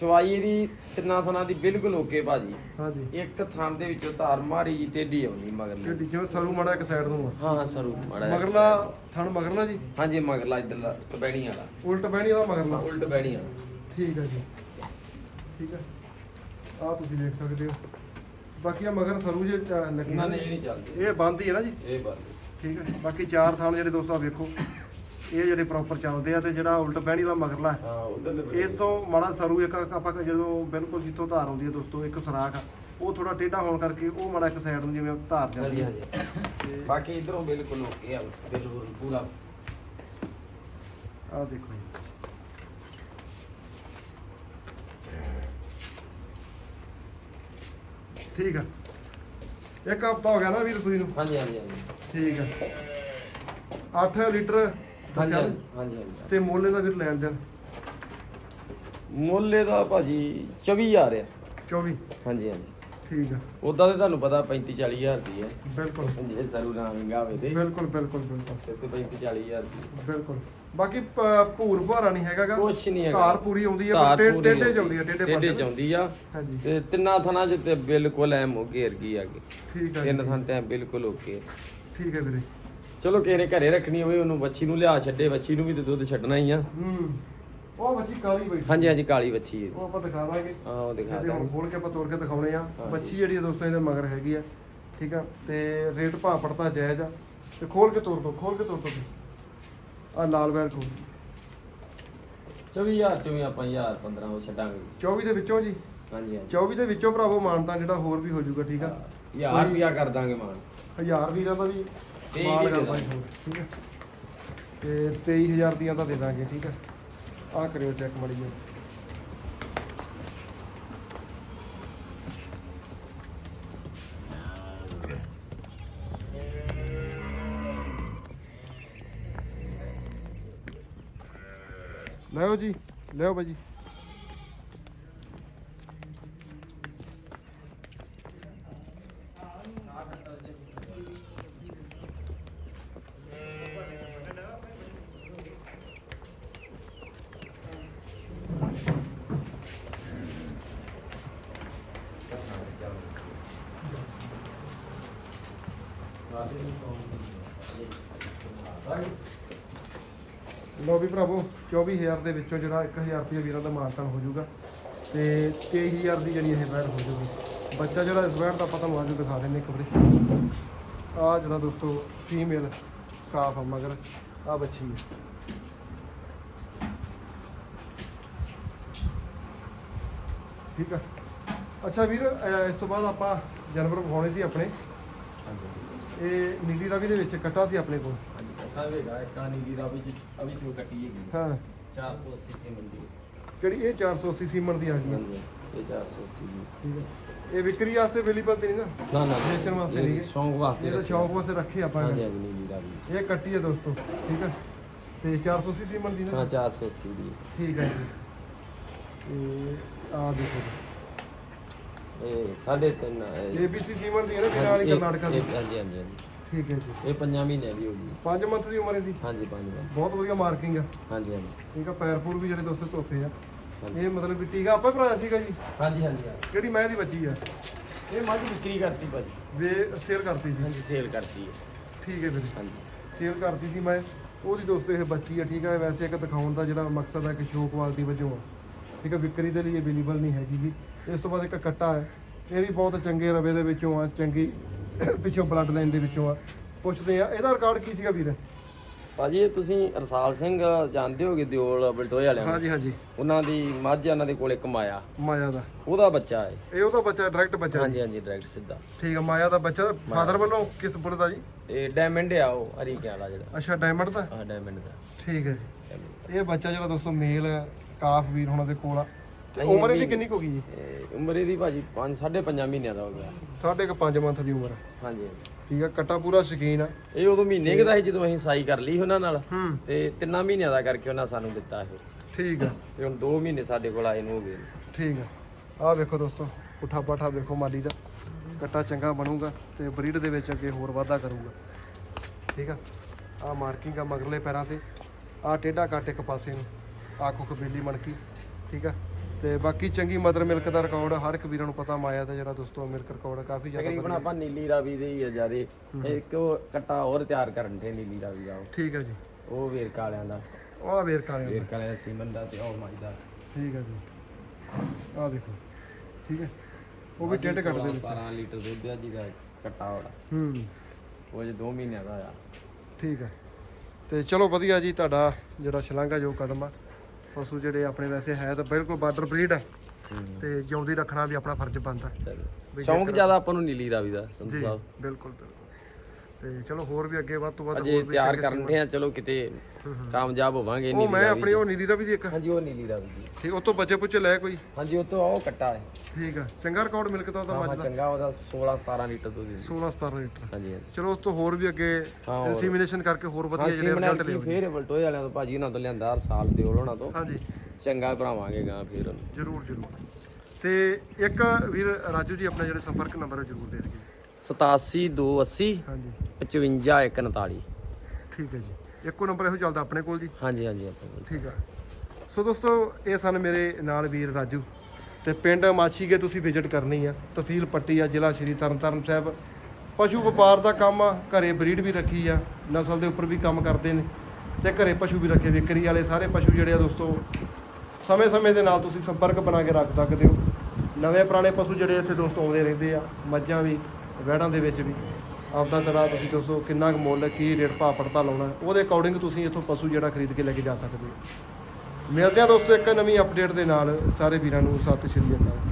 ਸਵਾਈ ਇਹਦੀ ਤਿੰਨਾਂ ਥਣਾ ਦੀ ਬਿਲਕੁਲ ਓਕੇ ਭਾਜੀ। ਹਾਂਜੀ। ਇੱਕ ਥਾਂ ਦੇ ਵਿੱਚੋਂ ਧਾਰ ਮਾਰੀ ਜੀ ਟੇਢੀ ਆਉਣੀ ਮਗਰਲੀ। ਗੱਡੀ ਜਿਵੇਂ ਸਰੂ ਮਾੜਾ ਇੱਕ ਸਾਈਡ ਨੂੰ ਆ। ਹਾਂ ਹਾਂ ਸਰੂ ਮਾੜਾ ਜਿਹਾ। ਮਗਰਲਾ ਥਣ ਮਗਰਲਾ ਜੀ? ਹਾਂਜੀ ਮਗਰਲਾ ਇਧਰਲਾ ਬੈਣੀ ਵਾਲਾ। ਉਲਟ ਬਹਿਣੀ ਵਾਲਾ ਮਗਰਲਾ? ਉਲਟ ਬੈਣੀ ਵਾਲਾ ਠੀਕ ਹੈ ਜੀ। ਠੀਕ ਹੈ। ਆ ਤੁਸੀਂ ਦੇਖ ਸਕਦੇ ਹੋ। ਬਾਕੀ ਆ ਮਗਰ ਸਰੂ ਜੇ ਲੱਗੀ ਨਾ ਨਹੀਂ ਇਹ ਨਹੀਂ ਚੱਲਦੀ। ਇਹ ਬੰਦ ਹੀ ਹੈ ਨਾ ਜੀ? ਇਹ ਬਸ ਠੀਕ ਹੈ ਬਾਕੀ ਚਾਰ ਥਾਣ ਜਿਹੜੇ ਦੋਸਤੋ ਆ ਵੇਖੋ ਇਹ ਜਿਹੜੇ ਪ੍ਰੋਪਰ ਚੱਲਦੇ ਆ ਤੇ ਜਿਹੜਾ ਉਲਟ ਬਹਿਣੀ ਵਾਲਾ ਮਗਰਲਾ ਹੈ, ਹਾਂ ਉਧਰ ਇਹ ਤੋਂ ਮਾੜਾ ਸਰੂ ਇੱਕ ਆਪਾਂ ਜਦੋਂ ਬਿਲਕੁਲ ਜਿੱਥੋਂ ਧਾਰ ਆਉਂਦੀ ਹੈ ਦੋਸਤੋ ਇੱਕ ਸਰਾਖ ਆ। ਉਹ ਥੋੜਾ ਟੇਢਾ ਹੋਣ ਕਰਕੇ ਉਹ ਮਾੜਾ ਇੱਕ ਸਾਈਡ ਨੂੰ ਜਿਵੇਂ ਧਾਰ ਜਾਂਦੀ ਹਾਂਜੀ ਹੈ ਹਾਂਜੀ। ਬਾਕੀ ਇਧਰੋਂ ਬਿਲਕੁਲ ਓਕੇ ਆ ਬਿਲਕੁਲ ਪੂਰਾ। ਆਹ ਦੇਖੋ ਜੀ। ਠੀਕ ਆ। ਇੱਕ ਹਫਤਾ ਹੋ ਗਿਆ ਨਾ ਵੀਰ ਸੂਈ ਨੂੰ। ਹਾਂਜੀ ਹਾਂਜੀ ਹਾਂਜੀ। ਠੀਕ ਆ। 8 ਲੀਟਰ ਹਾਂਜੀ ਦੱਸਿਆ ਨਾ? ਹਾਂਜੀ ਹਾਂਜੀ ਤੇ ਮੋਲੇ ਦਾ ਵੀਰ ਲੈਣ ਦੇਣ? ਮੁੱਲ ਇਹਦਾ ਭਾਜੀ 24000 ਆ। 24 ਹਾਂਜੀ ਹਾਂਜੀ। ਠੀਕ ਆ। ਉਦਾਂ ਤੇ ਤੁਹਾਨੂੰ ਪਤਾ 35 40000 ਦੀ ਹੈ ਬਿਲਕੁਲ। ਜੇ ਸਰੂ ਨਾ ਮਹਿੰਗਾ ਹੋਵੇ ਤੇ। ਬਿਲਕੁਲ ਬਿਲਕੁਲ ਬਿਲਕੁਲ। ਤੇ 35 40000 ਦੀ ਬਿਲਕੁਲ। ਬਾਕੀ ਪ- ਭੂਰ ਭਾਰਾ ਨਹੀਂ ਹੈਗਾਗਾ। ਕੁਛ ਨਹੀਂ ਹੈਗਾ। ਧਾਰ ਪੂਰੀ ਆਉਂਦੀ ਧਾਰ ਪਰ ਪੂਰੀ ਟੇਢੇ ਜਾਂਦੀ ਆ। ਟੇਢੇ ਪਾਸੇ ਚ ਆਉਂਦੀ ਆ। ਹਾਂਜੀ। ਤੇ ਤਿੰਨਾਂ ਥਣਾਂ ਚ ਤੇ ਬਿਲਕੁਲ ਐ ਮੋਗੇ ਵਰਗੀ ਆ ਗਈ। ਠੀਕ ਆ ਤਿੰਨ ਥਣ ਤੇ ਐਂ ਬਿਲਕੁਲ ਓਕੇ ਠੀਕ ਹੈ ਵੀਰੇ। ਚਲੋ ਕਿਸੇ ਨੇ ਘਰੇ ਰੱਖਣੀ ਹੋਵੇ ਉਹਨੂੰ ਬੱਚੀ ਨੂੰ ਲਿਆ ਛੱਡੇ ਬੱਚੀ ਨੂੰ ਵੀ ਤੇ ਦੁੱਧ ਛੱਡਣਾ ਹੀ ਆ। ਹੂੰ ਉਹ ਬੱਚੀ ਕਾਲੀ ਬੈਠੀ। ਹਾਂਜੀ ਹਾਂਜੀ ਕਾਲੀ ਬੱਚੀ ਹੈ ਉਹ ਆਪਾਂ ਦਿਖਾ ਦਾਂਗੇ। ਹਾਂ ਉਹ ਦਿਖਾ ਤੇ ਹੁਣ ਦਾਂਗੇ। ਖੋਲ ਕੇ ਆਪਾਂ ਤੋੜ ਕੇ ਦਿਖਾਉਣੇ ਆ। ਬੱਚੀ ਜਿਹੜੀ ਆ ਦੋਸਤੋ ਇਹਦੇ ਮਗਰ ਹੈਗੀ ਆ। ਠੀਕ ਆ ਤੇ ਰੇਟ ਭਾਅ ਪੜਤਾ ਜਾਇਜ਼ ਆ। ਤੇ ਖੋਲ ਕੇ ਤੋੜ ਦੋ ਖੋਲ ਕੇ ਤੋੜ ਦੋ ਆ ਲਾਲ ਬੈਰ ਖੋਲ। 24000 ਚ ਵੀ ਆਪਾਂ 1000 15 ਉਹ ਛੱਡਾਂਗੇ। 24 ਦੇ ਵਿੱਚੋਂ ਜੀ? ਹਾਂਜੀ 24 ਦੇ ਵਿੱਚੋਂ ਭਰਾਵੋ ਮਾਨਤਾ ਜਿਹੜਾ ਹੋਰ ਵੀ ਹੋ ਜਾਊਗਾ ਠੀਕ ਆ? ਹਾਂਜੀ 1000 ਰੁਪਿਆ ਕਰ ਦਾਂਗੇ ਮਾਨ। ਹਜ਼ਾਰ ਵੀਰਾਂ ਦਾ ਵੀ ਤੇਈ ਵੀ ਦੇ ਕਰਦਾ ਦਾਂਗੇ। ਹੋਰ ਠੀਕ ਆ? ਤੇ 23000 ਦੀਆਂ ਤਾਂ ਦੇ ਦਾਂਗੇ ਠੀਕ ਆ? ਆ ਕਰਿਓ ਚੈੱਕ ਮੜੀ ਜੀ ਲਿਓ ਜੀ ਲਿਓ ਬਾਜੀ ਲੋ ਵੀ ਭਰਾਵੋ। 24000 ਦੇ ਵਿੱਚੋਂ ਜਿਹੜਾ 1000 ਰੁਪਏ ਵੀਰਾਂ ਦਾ ਮਾਨਤਾਨ ਹੋ ਜਾਊਗਾ ਤੇ 23000 ਦੀ ਜਿਹੜੀ ਇਹ ਵੈਟ ਹੋ ਜੂਗੀ ਬੱਚਾ ਜਿਹੜਾ ਇਸ ਵੈਟ ਦਾ ਆਪਾਂ ਤੁਹਾਨੂੰ ਅੱਜ ਦਿਖਾ ਦਿੰਦੇ ਇੱਕ ਵਾਰੀ। ਆ ਜਿਹੜਾ ਦੋਸਤੋ ਫੀਮੇਲ ਕਾਫ ਆ ਮਗਰ ਆ ਬੱਚੀ ਹੈ ਠੀਕ ਆ। ਅੱਛਾ ਵੀਰ ਇਸ ਤੋਂ ਬਾਅਦ ਆਪਾਂ ਜਾਨਵਰ ਵਿਖਾਉਣੇ ਸੀ ਆਪਣੇ। ਹਾਂਜੀ। ਇਹ ਨੀਲੀ ਰਾਵੀ ਦੇ ਵਿੱਚ ਕੱਟਾ ਸੀ ਆਪਣੇ ਕੋਲ। ਹਾਂਜੀ ਕੱਟਾ ਹੋਵੇਗਾ ਇੱਕ ਆ ਨੀਲੀ ਰਾਵੀ ਚ ਅਭੀ ਜੋ ਕੱਟੀ ਹੈਗੀ? ਹਾਂ। 480 ਸੀ ਮੰਦੀ ਕਿਹੜੀ? ਇਹ 480 ਸੀਮਨ ਦੀ ਆ ਗਈ। ਹੈ ਇਹ 480 ਦੀ। ਠੀਕ ਹੈ। ਇਹ ਵਿਕਰੀ ਵਾਸਤੇ ਅਵੇਲੇਬਲ ਤੇ ਨਹੀਂ ਨਾ? ਨਾ ਨਾ ਵੇਚਣ ਵਾਸਤੇ ਨਹੀਂ ਗੇ। ਸ਼ੌਂਕ ਵਾਸਤੇ ਇਹ ਤਾਂ। ਸ਼ੌਂਕ ਵਾਸਤੇ ਰੱਖੇ ਆਪਾਂ। ਹਾਂਜੀ ਹਾਂਜੀ ਨੀਲੀ ਰਾਵੀ। ਇਹ ਕੱਟੀ ਹੈ ਦੋਸਤੋ ਠੀਕ ਹੈ। ਤੇ 480 ਸੀਮਨ ਦੀ ਹਾਂ ਨਾ 480 ਦੀ। ਠੀਕ ਹੈ ਜੀ। ਤੇ ਆ ਦੇਖੋ ਜੀ। ਇਹ ਸਾਢੇ ਤਿੰਨ ਇਹ ABC ਸੀਮਨ ਦੀ ਹੈ ਨਾ ਬਿਨਾਂ ਵਾਲੀ ਇਹ- ਕਰਨਾਟਕਾ ਦੀ। ਇਹ- ਹਾਂਜੀ ਹਾਂਜੀ ਹਾਂਜੀ। ਠੀਕ ਹੈ ਜੀ। ਇਹ ਪੰਜਾਂ ਮਹੀਨਿਆਂ ਦੀ ਹੋ ਗਈ। 5 ਮੰਥ ਦੀ ਉਮਰ ਇਹਦੀ? ਹਾਂਜੀ ਪੰਜ ਵਾਰ ਬਹੁਤ ਵਧੀਆ ਮਾਰਕਿੰਗ ਆ। ਹਾਂਜੀ ਹਾਂਜੀ। ਠੀਕ ਆ ਪੈਰ ਪੂਰ ਵੀ ਜਿਹੜੇ ਦੋਸਤੋ ਧੋਤੇ ਆ। ਹਾਂਜੀ। ਇਹ ਮਤਲਬ ਵੀ ਟੀਕਾ ਆਪਾਂ ਭਰਾਇਆ ਸੀਗਾ ਜੀ? ਹਾਂਜੀ ਹਾਂਜੀ ਕਿਹੜੀ ਮੈਂ ਦੀ ਬੱਚੀ ਆ? ਇਹ ਮੱਝ ਵਿਕਰੀ ਕਰਤੀ ਭਾਜੀ। ਵੇ ਸੇਲ ਕਰਤੀ ਸੀ? ਹਾਂਜੀ ਸੇਲ ਕਰਤੀ ਹੈ। ਠੀਕ ਹੈ ਵੀਰੇ। ਹਾਂਜੀ। ਸੇਲ ਕਰਤੀ ਸੀ ਮੈਂ। ਉਹਦੀ ਦੋਸਤੋ ਇਹ ਬੱਚੀ ਆ ਠੀਕ ਆ। ਵੈਸੇ ਇੱਕ ਦਿਖਾਉਣ ਦਾ ਜਿਹੜਾ ਮਕਸਦ ਹੈ ਕਿ ਸ਼ੋਅ ਕੁਆਲਿਟੀ ਵਜੋਂ। ਆ ਠੀਕ ਆ ਵਿਕਰੀ ਦੇ ਲਈ ਅਵੇਲੇਬਲ ਨਹੀਂ ਹੈਗੀ ਜੀ। ਇਸ ਤੋਂ ਬਾਅਦ ਇੱਕ ਕੱਟਾ ਹੈ। ਇਹ ਵੀ ਬਹੁਤ ਚੰਗੇ ਰਵੇ ਦੇ ਵਿੱਚੋਂ ਆ ਚੰਗੀ ਪਿੱਛੋਂ ਬਲੱਡ ਲਾਈਨ ਦੇ ਵਿੱਚੋਂ ਆ। ਪੁੱਛਦੇ ਆ ਇਹਦਾ ਰਿਕਾਰਡ ਕੀ ਸੀਗਾ ਵੀਰ? ਭਾਜੀ ਇਹ ਤੁਸੀਂ ਰਸਾਲ ਸਿੰਘ ਜਾਣਦੇ ਹੋਗੇ ਦਿਓਲ ਬਲਟੋਏ ਵਾਲਿਆਂ ਨੂੰ? ਹਾਂਜੀ ਹਾਂਜੀ। ਉਹਨਾਂ ਦੀ ਮੱਝ ਉਹਨਾਂ ਦੇ ਕੋਲ ਇੱਕ ਮਾਇਆ। ਮਾਇਆ ਦਾ। ਉਹਦਾ ਬੱਚਾ ਹੈ। ਇਹ ਉਹਦਾ ਬੱਚਾ ਡਾਇਰੈਕਟ ਬੱਚਾ। ਹਾਂਜੀ ਹਾਂਜੀ ਡਾਇਰੈਕਟ ਸਿੱਧਾ। ਠੀਕ ਆ ਮਾਇਆ ਦਾ ਬੱਚਾ। ਫਾਦਰ ਵੱਲੋਂ ਕਿਸ ਬੁੱਲ ਦਾ ਜੀ? ਇਹ ਡਾਇਮੰਡ ਆ ਉਹ ਹਰੀਕੇ ਵਾਲਾ ਜਿਹੜਾ। ਅੱਛਾ ਡਾਇਮੰਡ ਦਾ? ਆ ਡਾਇਮੰਡ ਦਾ। ਠੀਕ ਹੈ। ਇਹ ਬੱਚਾ ਜਿਹੜਾ ਦੋਸਤੋ ਮੇਲ ਕਾਫ ਵੀਰ ਹੁਣਾਂ ਦੇ ਕੋਲ ਆ। ਤੇ ਉਮਰ ਇਹਦੀ। ਕਿੰਨੀ ਕੁ ਹੋ ਗਈ ਜੀ? ਇਹ ਉਮਰ ਇਹਦੀ ਭਾਜੀ 5 5.5 ਮਹੀਨਿਆਂ ਦਾ ਹੋ ਗਿਆ। ਸਾਢੇ ਕੁ 5 ਮੰਥ ਦੀ ਉਮਰ। ਹਾਂਜੀ। ਠੀਕ ਆ ਕੱਟਾ ਪੂਰਾ ਸ਼ਕੀਨ ਆ। ਇਹ ਉਦੋਂ ਮਹੀਨੇ ਕੁ ਦਾ ਸੀ ਜਦੋਂ ਅਸੀਂ ਸਾਈ ਕਰ ਲਈ ਉਹਨਾਂ ਨਾਲ। ਹੂੰ। ਤੇ ਤਿੰਨਾਂ ਮਹੀਨਿਆਂ ਦਾ ਕਰਕੇ ਉਹਨਾਂ ਸਾਨੂੰ ਦਿੱਤਾ ਇਹ। ਠੀਕ ਆ। ਤੇ ਹੁਣ 2 ਮਹੀਨੇ ਸਾਡੇ ਕੋਲ ਆਏ ਨੂੰ ਹੋ ਗਏ। ਨੇ। ਠੀਕ ਆ। ਆਹ ਵੇਖੋ ਦੋਸਤੋ ਪੁੱਠਾ ਪਾਠਾ ਵੇਖੋ ਮਾਲੀ ਦਾ। ਕੱਟਾ ਚੰਗਾ ਬਣੂਗਾ ਤੇ ਬਰੀਡ ਦੇ ਵਿੱਚ ਅੱਗੇ ਹੋਰ ਵਾਧਾ ਕਰੂਗਾ। ਠੀਕ ਆ। ਆਹ ਮਾਰਕਿੰਗ ਆ ਮਗਰਲੇ ਪੈਰਾਂ ਤੇ। ਆਹ ਟੇਢਾ ਕੱਟ ਇੱਕ ਪਾਸੇ ਨੂੰ। ਆਖੋ ਕਬੀਲੀ ਮਣਕੀ। ਠੀਕ ਆ। ਤੇ ਬਾਕੀ ਚੰਗੀ ਮਦਰ ਮਿਲਕ ਦਾ ਰਿਕਾਰਡ ਹਰ ਇੱਕ ਵੀਰਾਂ ਨੂੰ ਪਤਾ ਮਾਇਆ ਦਾ ਜਿਹੜਾ ਦੋਸਤੋ ਮਿਲਕ ਰਿਕਾਰਡ ਕਾਫੀ ਜ਼ਿਆਦਾ ਤਕਰੀਬਨ ਆਪਾਂ ਨੀਲੀ ਰਾਵੀ ਦੇ ਹੀ ਆ ਜਿਆਦੇ। ਇੱਕ ਉਹ ਕੱਟਾ ਹੋਰ ਤਿਆਰ ਕਰਨ ਦੇ ਨੀਲੀ ਰਾਵੀ ਦਾ ਉਹ। ਠੀਕ ਆ ਜੀ। ਉਹ ਵੇਰਕ ਵਾਲਿਆਂ ਦਾ। ਉਹ ਆ ਵੇਰ ਕਾਲਿਆਂ ਦਾ। ਵੇਰਕ ਵਾਲਿਆਂ ਦਾ ਸੀਮਨ ਦਾ ਤੇ ਉਹ ਮਾਈ ਦਾ। ਠੀਕ ਆ ਜੀ। ਆਹ ਦੇਖੋ। ਠੀਕ ਹੈ ਉਹ ਵੀ ਟੇਢ ਕੱਟ ਦੇ ਵਿੱਚ 12 ਲੀਟਰ ਦੁੱਧ ਆ ਜਿਹਦਾ ਕੱਟਾ ਹੋੜਾ ਹੂੰ। ਉਹ ਜੇ 2 ਮਹੀਨਿਆਂ ਦਾ ਆ। ਠੀਕ ਹੈ ਤੇ ਚਲੋ ਵਧੀਆ ਜੀ ਤੁਹਾਡਾ ਜਿਹੜਾ ਸ਼ਲਾਘਾ ਜੋ ਕਦਮ ਆ ਪਸ਼ੂ ਜਿਹੜੇ ਆਪਣੇ ਵੈਸੇ ਹੈ ਤਾਂ ਬਿਲਕੁਲ ਬਾਰਡਰ ਬਰੀਡ ਆ। ਤੇ ਜਿਉਂਦੀ ਰੱਖਣਾ ਵੀ ਆਪਣਾ ਫਰਜ਼ ਬਣਦਾ। ਵੀ ਸ਼ੌਂਕ ਜ਼ਿਆਦਾ ਆਪਾਂ ਨੂੰ ਨੀਲੀ ਰਾਵੀ ਦਾ ਜੀ ਸਾਹਿਬ। ਬਿਲਕੁਲ ਬਿਲਕੁਲ। ਤੇ ਚਲੋ ਹੋਰ ਵੀ ਅੱਗੇ ਵੱਧ ਤੋਂ ਵੱਧ ਅਜੇ ਹੋਰ ਵੀ ਤਿਆਰ ਚੰਗੇ ਕਰਨ ਦੇ ਆ ਚਲੋ ਕਿਤੇ ਕਾਮਯਾਬ ਹੋਵਾਂਗੇ ਉਹ ਮੈਂ ਆਪਣੀ ਉਹ ਨੀਲੀ ਦਾ ਵੀ ਦੀ ਇੱਕ। ਹਾਂਜੀ ਉਹ ਨੀਲੀ ਰਾਵੀ ਜੀ ਠੀਕ ਉਹ ਤੋਂ ਬੱਚੇ ਪੁੱਛੇ ਲੈ ਕੋਈ। ਹਾਂਜੀ ਉਹ ਤੋਂ ਉਹ ਕੱਟਾ ਹੈ। ਠੀਕ ਆ। ਚੰਗਾ ਰਿਕਾਰਡ ਮਿਲਕ ਤਾਂ ਉਹਦਾ ਹਾਂ ਮੱਝ ਦਾ। ਚੰਗਾ ਉਹਦਾ 16 17 ਲੀਟਰ ਦੁੱਧ ਦਿੰਦੀ 16 17 ਲੀਟਰ। ਹਾਂਜੀ ਹਾਂਜੀ। ਚਲੋ ਉਸ ਤੋਂ ਹੋਰ ਵੀ ਅੱਗੇ ਹਾਂ। ਇਨਸੀਮੀਨੇਸ਼ਨ ਕਰਕੇ ਹੋਰ ਹਾਂ ਵਧੀਆ ਜਿਹੜੇ ਰਿਜ਼ਲਟ ਲਿਆਉਣਗੇ ਫੇਰ ਬਲਟੋਏ ਵਾਲਿਆਂ ਤੋਂ ਭਾਜੀ ਉਹਨਾਂ ਤੋਂ ਲਿਆਂਦਾ ਹਰ ਸਾਲ ਦੇ ਉਹਨਾਂ ਤੋਂ। ਹਾਂਜੀ। ਚੰਗਾ ਭਰਾਵਾਂਗੇ ਗਾਂ ਫੇਰ। ਜਰੂਰ ਜਰੂਰ। ਤੇ ਇੱਕ ਵੀਰ ਰਾਜੂ ਜੀ ਆਪਣਾ ਜਿਹੜੇ ਸੰਪਰਕ ਨੰਬਰ ਜਰੂਰ ਦੇ ਦਿਓ। 87280 ਹਾਂਜੀ। 55149 ਠੀਕ ਹੈ ਜੀ। ਇੱਕੋ ਨੰਬਰ ਇਹੋ ਚੱਲਦਾ ਆਪਣੇ ਕੋਲ ਜੀ? ਹਾਂਜੀ ਹਾਂਜੀ ਆਪਣੇ ਕੋਲ। ਠੀਕ ਆ। ਸੋ ਦੋਸਤੋ ਇਹ ਸਨ ਮੇਰੇ ਨਾਲ ਵੀਰ ਰਾਜੂ। ਤੇ ਪਿੰਡ ਮਾਛੀਗੇ ਤੁਸੀਂ ਵਿਜ਼ਿਟ ਕਰਨੀ ਆ। ਤਹਿਸੀਲ ਪੱਟੀ ਆ ਜ਼ਿਲ੍ਹਾ ਸ਼੍ਰੀ ਤਰਨਤਾਰਨ ਸਾਹਿਬ। ਪਸ਼ੂ ਵਪਾਰ ਦਾ ਕੰਮ ਆ ਘਰੇ ਬਰੀਡ ਵੀ ਰੱਖੀ ਆ। ਨਸਲ ਦੇ ਉੱਪਰ ਵੀ ਕੰਮ ਕਰਦੇ ਨੇ। ਤੇ ਘਰੇ ਪਸ਼ੂ ਵੀ ਰੱਖੇ ਵਿਕਰੀ ਵਾਲੇ ਸਾਰੇ ਪਸ਼ੂ ਜਿਹੜੇ ਆ ਦੋਸਤੋ ਸਮੇਂ-ਸਮੇਂ ਦੇ ਨਾਲ ਤੁਸੀਂ ਸੰਪਰਕ ਬਣਾ ਕੇ ਰੱਖ ਸਕਦੇ ਹੋ। ਨਵੇਂ ਪੁਰਾਣੇ ਪਸ਼ੂ ਜਿਹੜੇ ਇੱਥੇ ਦੋਸਤੋ ਆਉਂਦੇ ਰਹਿੰਦੇ ਆ ਮੱਝਾਂ ਵੀ ਵਹਿੜਾਂ ਦੇ ਵਿੱਚ ਵੀ। ਆਪਦਾ ਜਿਹੜਾ ਤੁਸੀਂ ਦੱਸੋ ਕਿੰਨਾ ਕੁ ਮੁੱਲ ਕੀ ਰੇਟ ਭਾਅ ਪੜਤਾ ਲਾਉਣਾ ਉਹਦੇ ਅਕੋਰਡਿੰਗ ਤੁਸੀਂ ਇੱਥੋਂ ਪਸ਼ੂ ਜਿਹੜਾ ਖਰੀਦ ਕੇ ਲੈ ਕੇ ਜਾ ਸਕਦੇ ਹੋ। ਮਿਲਦੇ ਆ ਦੋਸਤੋ ਇੱਕ ਨਵੀਂ ਅਪਡੇਟ ਦੇ ਨਾਲ। ਸਾਰੇ ਵੀਰਾਂ ਨੂੰ ਸਤਿ ਸ਼੍ਰੀ ਅਕਾਲ।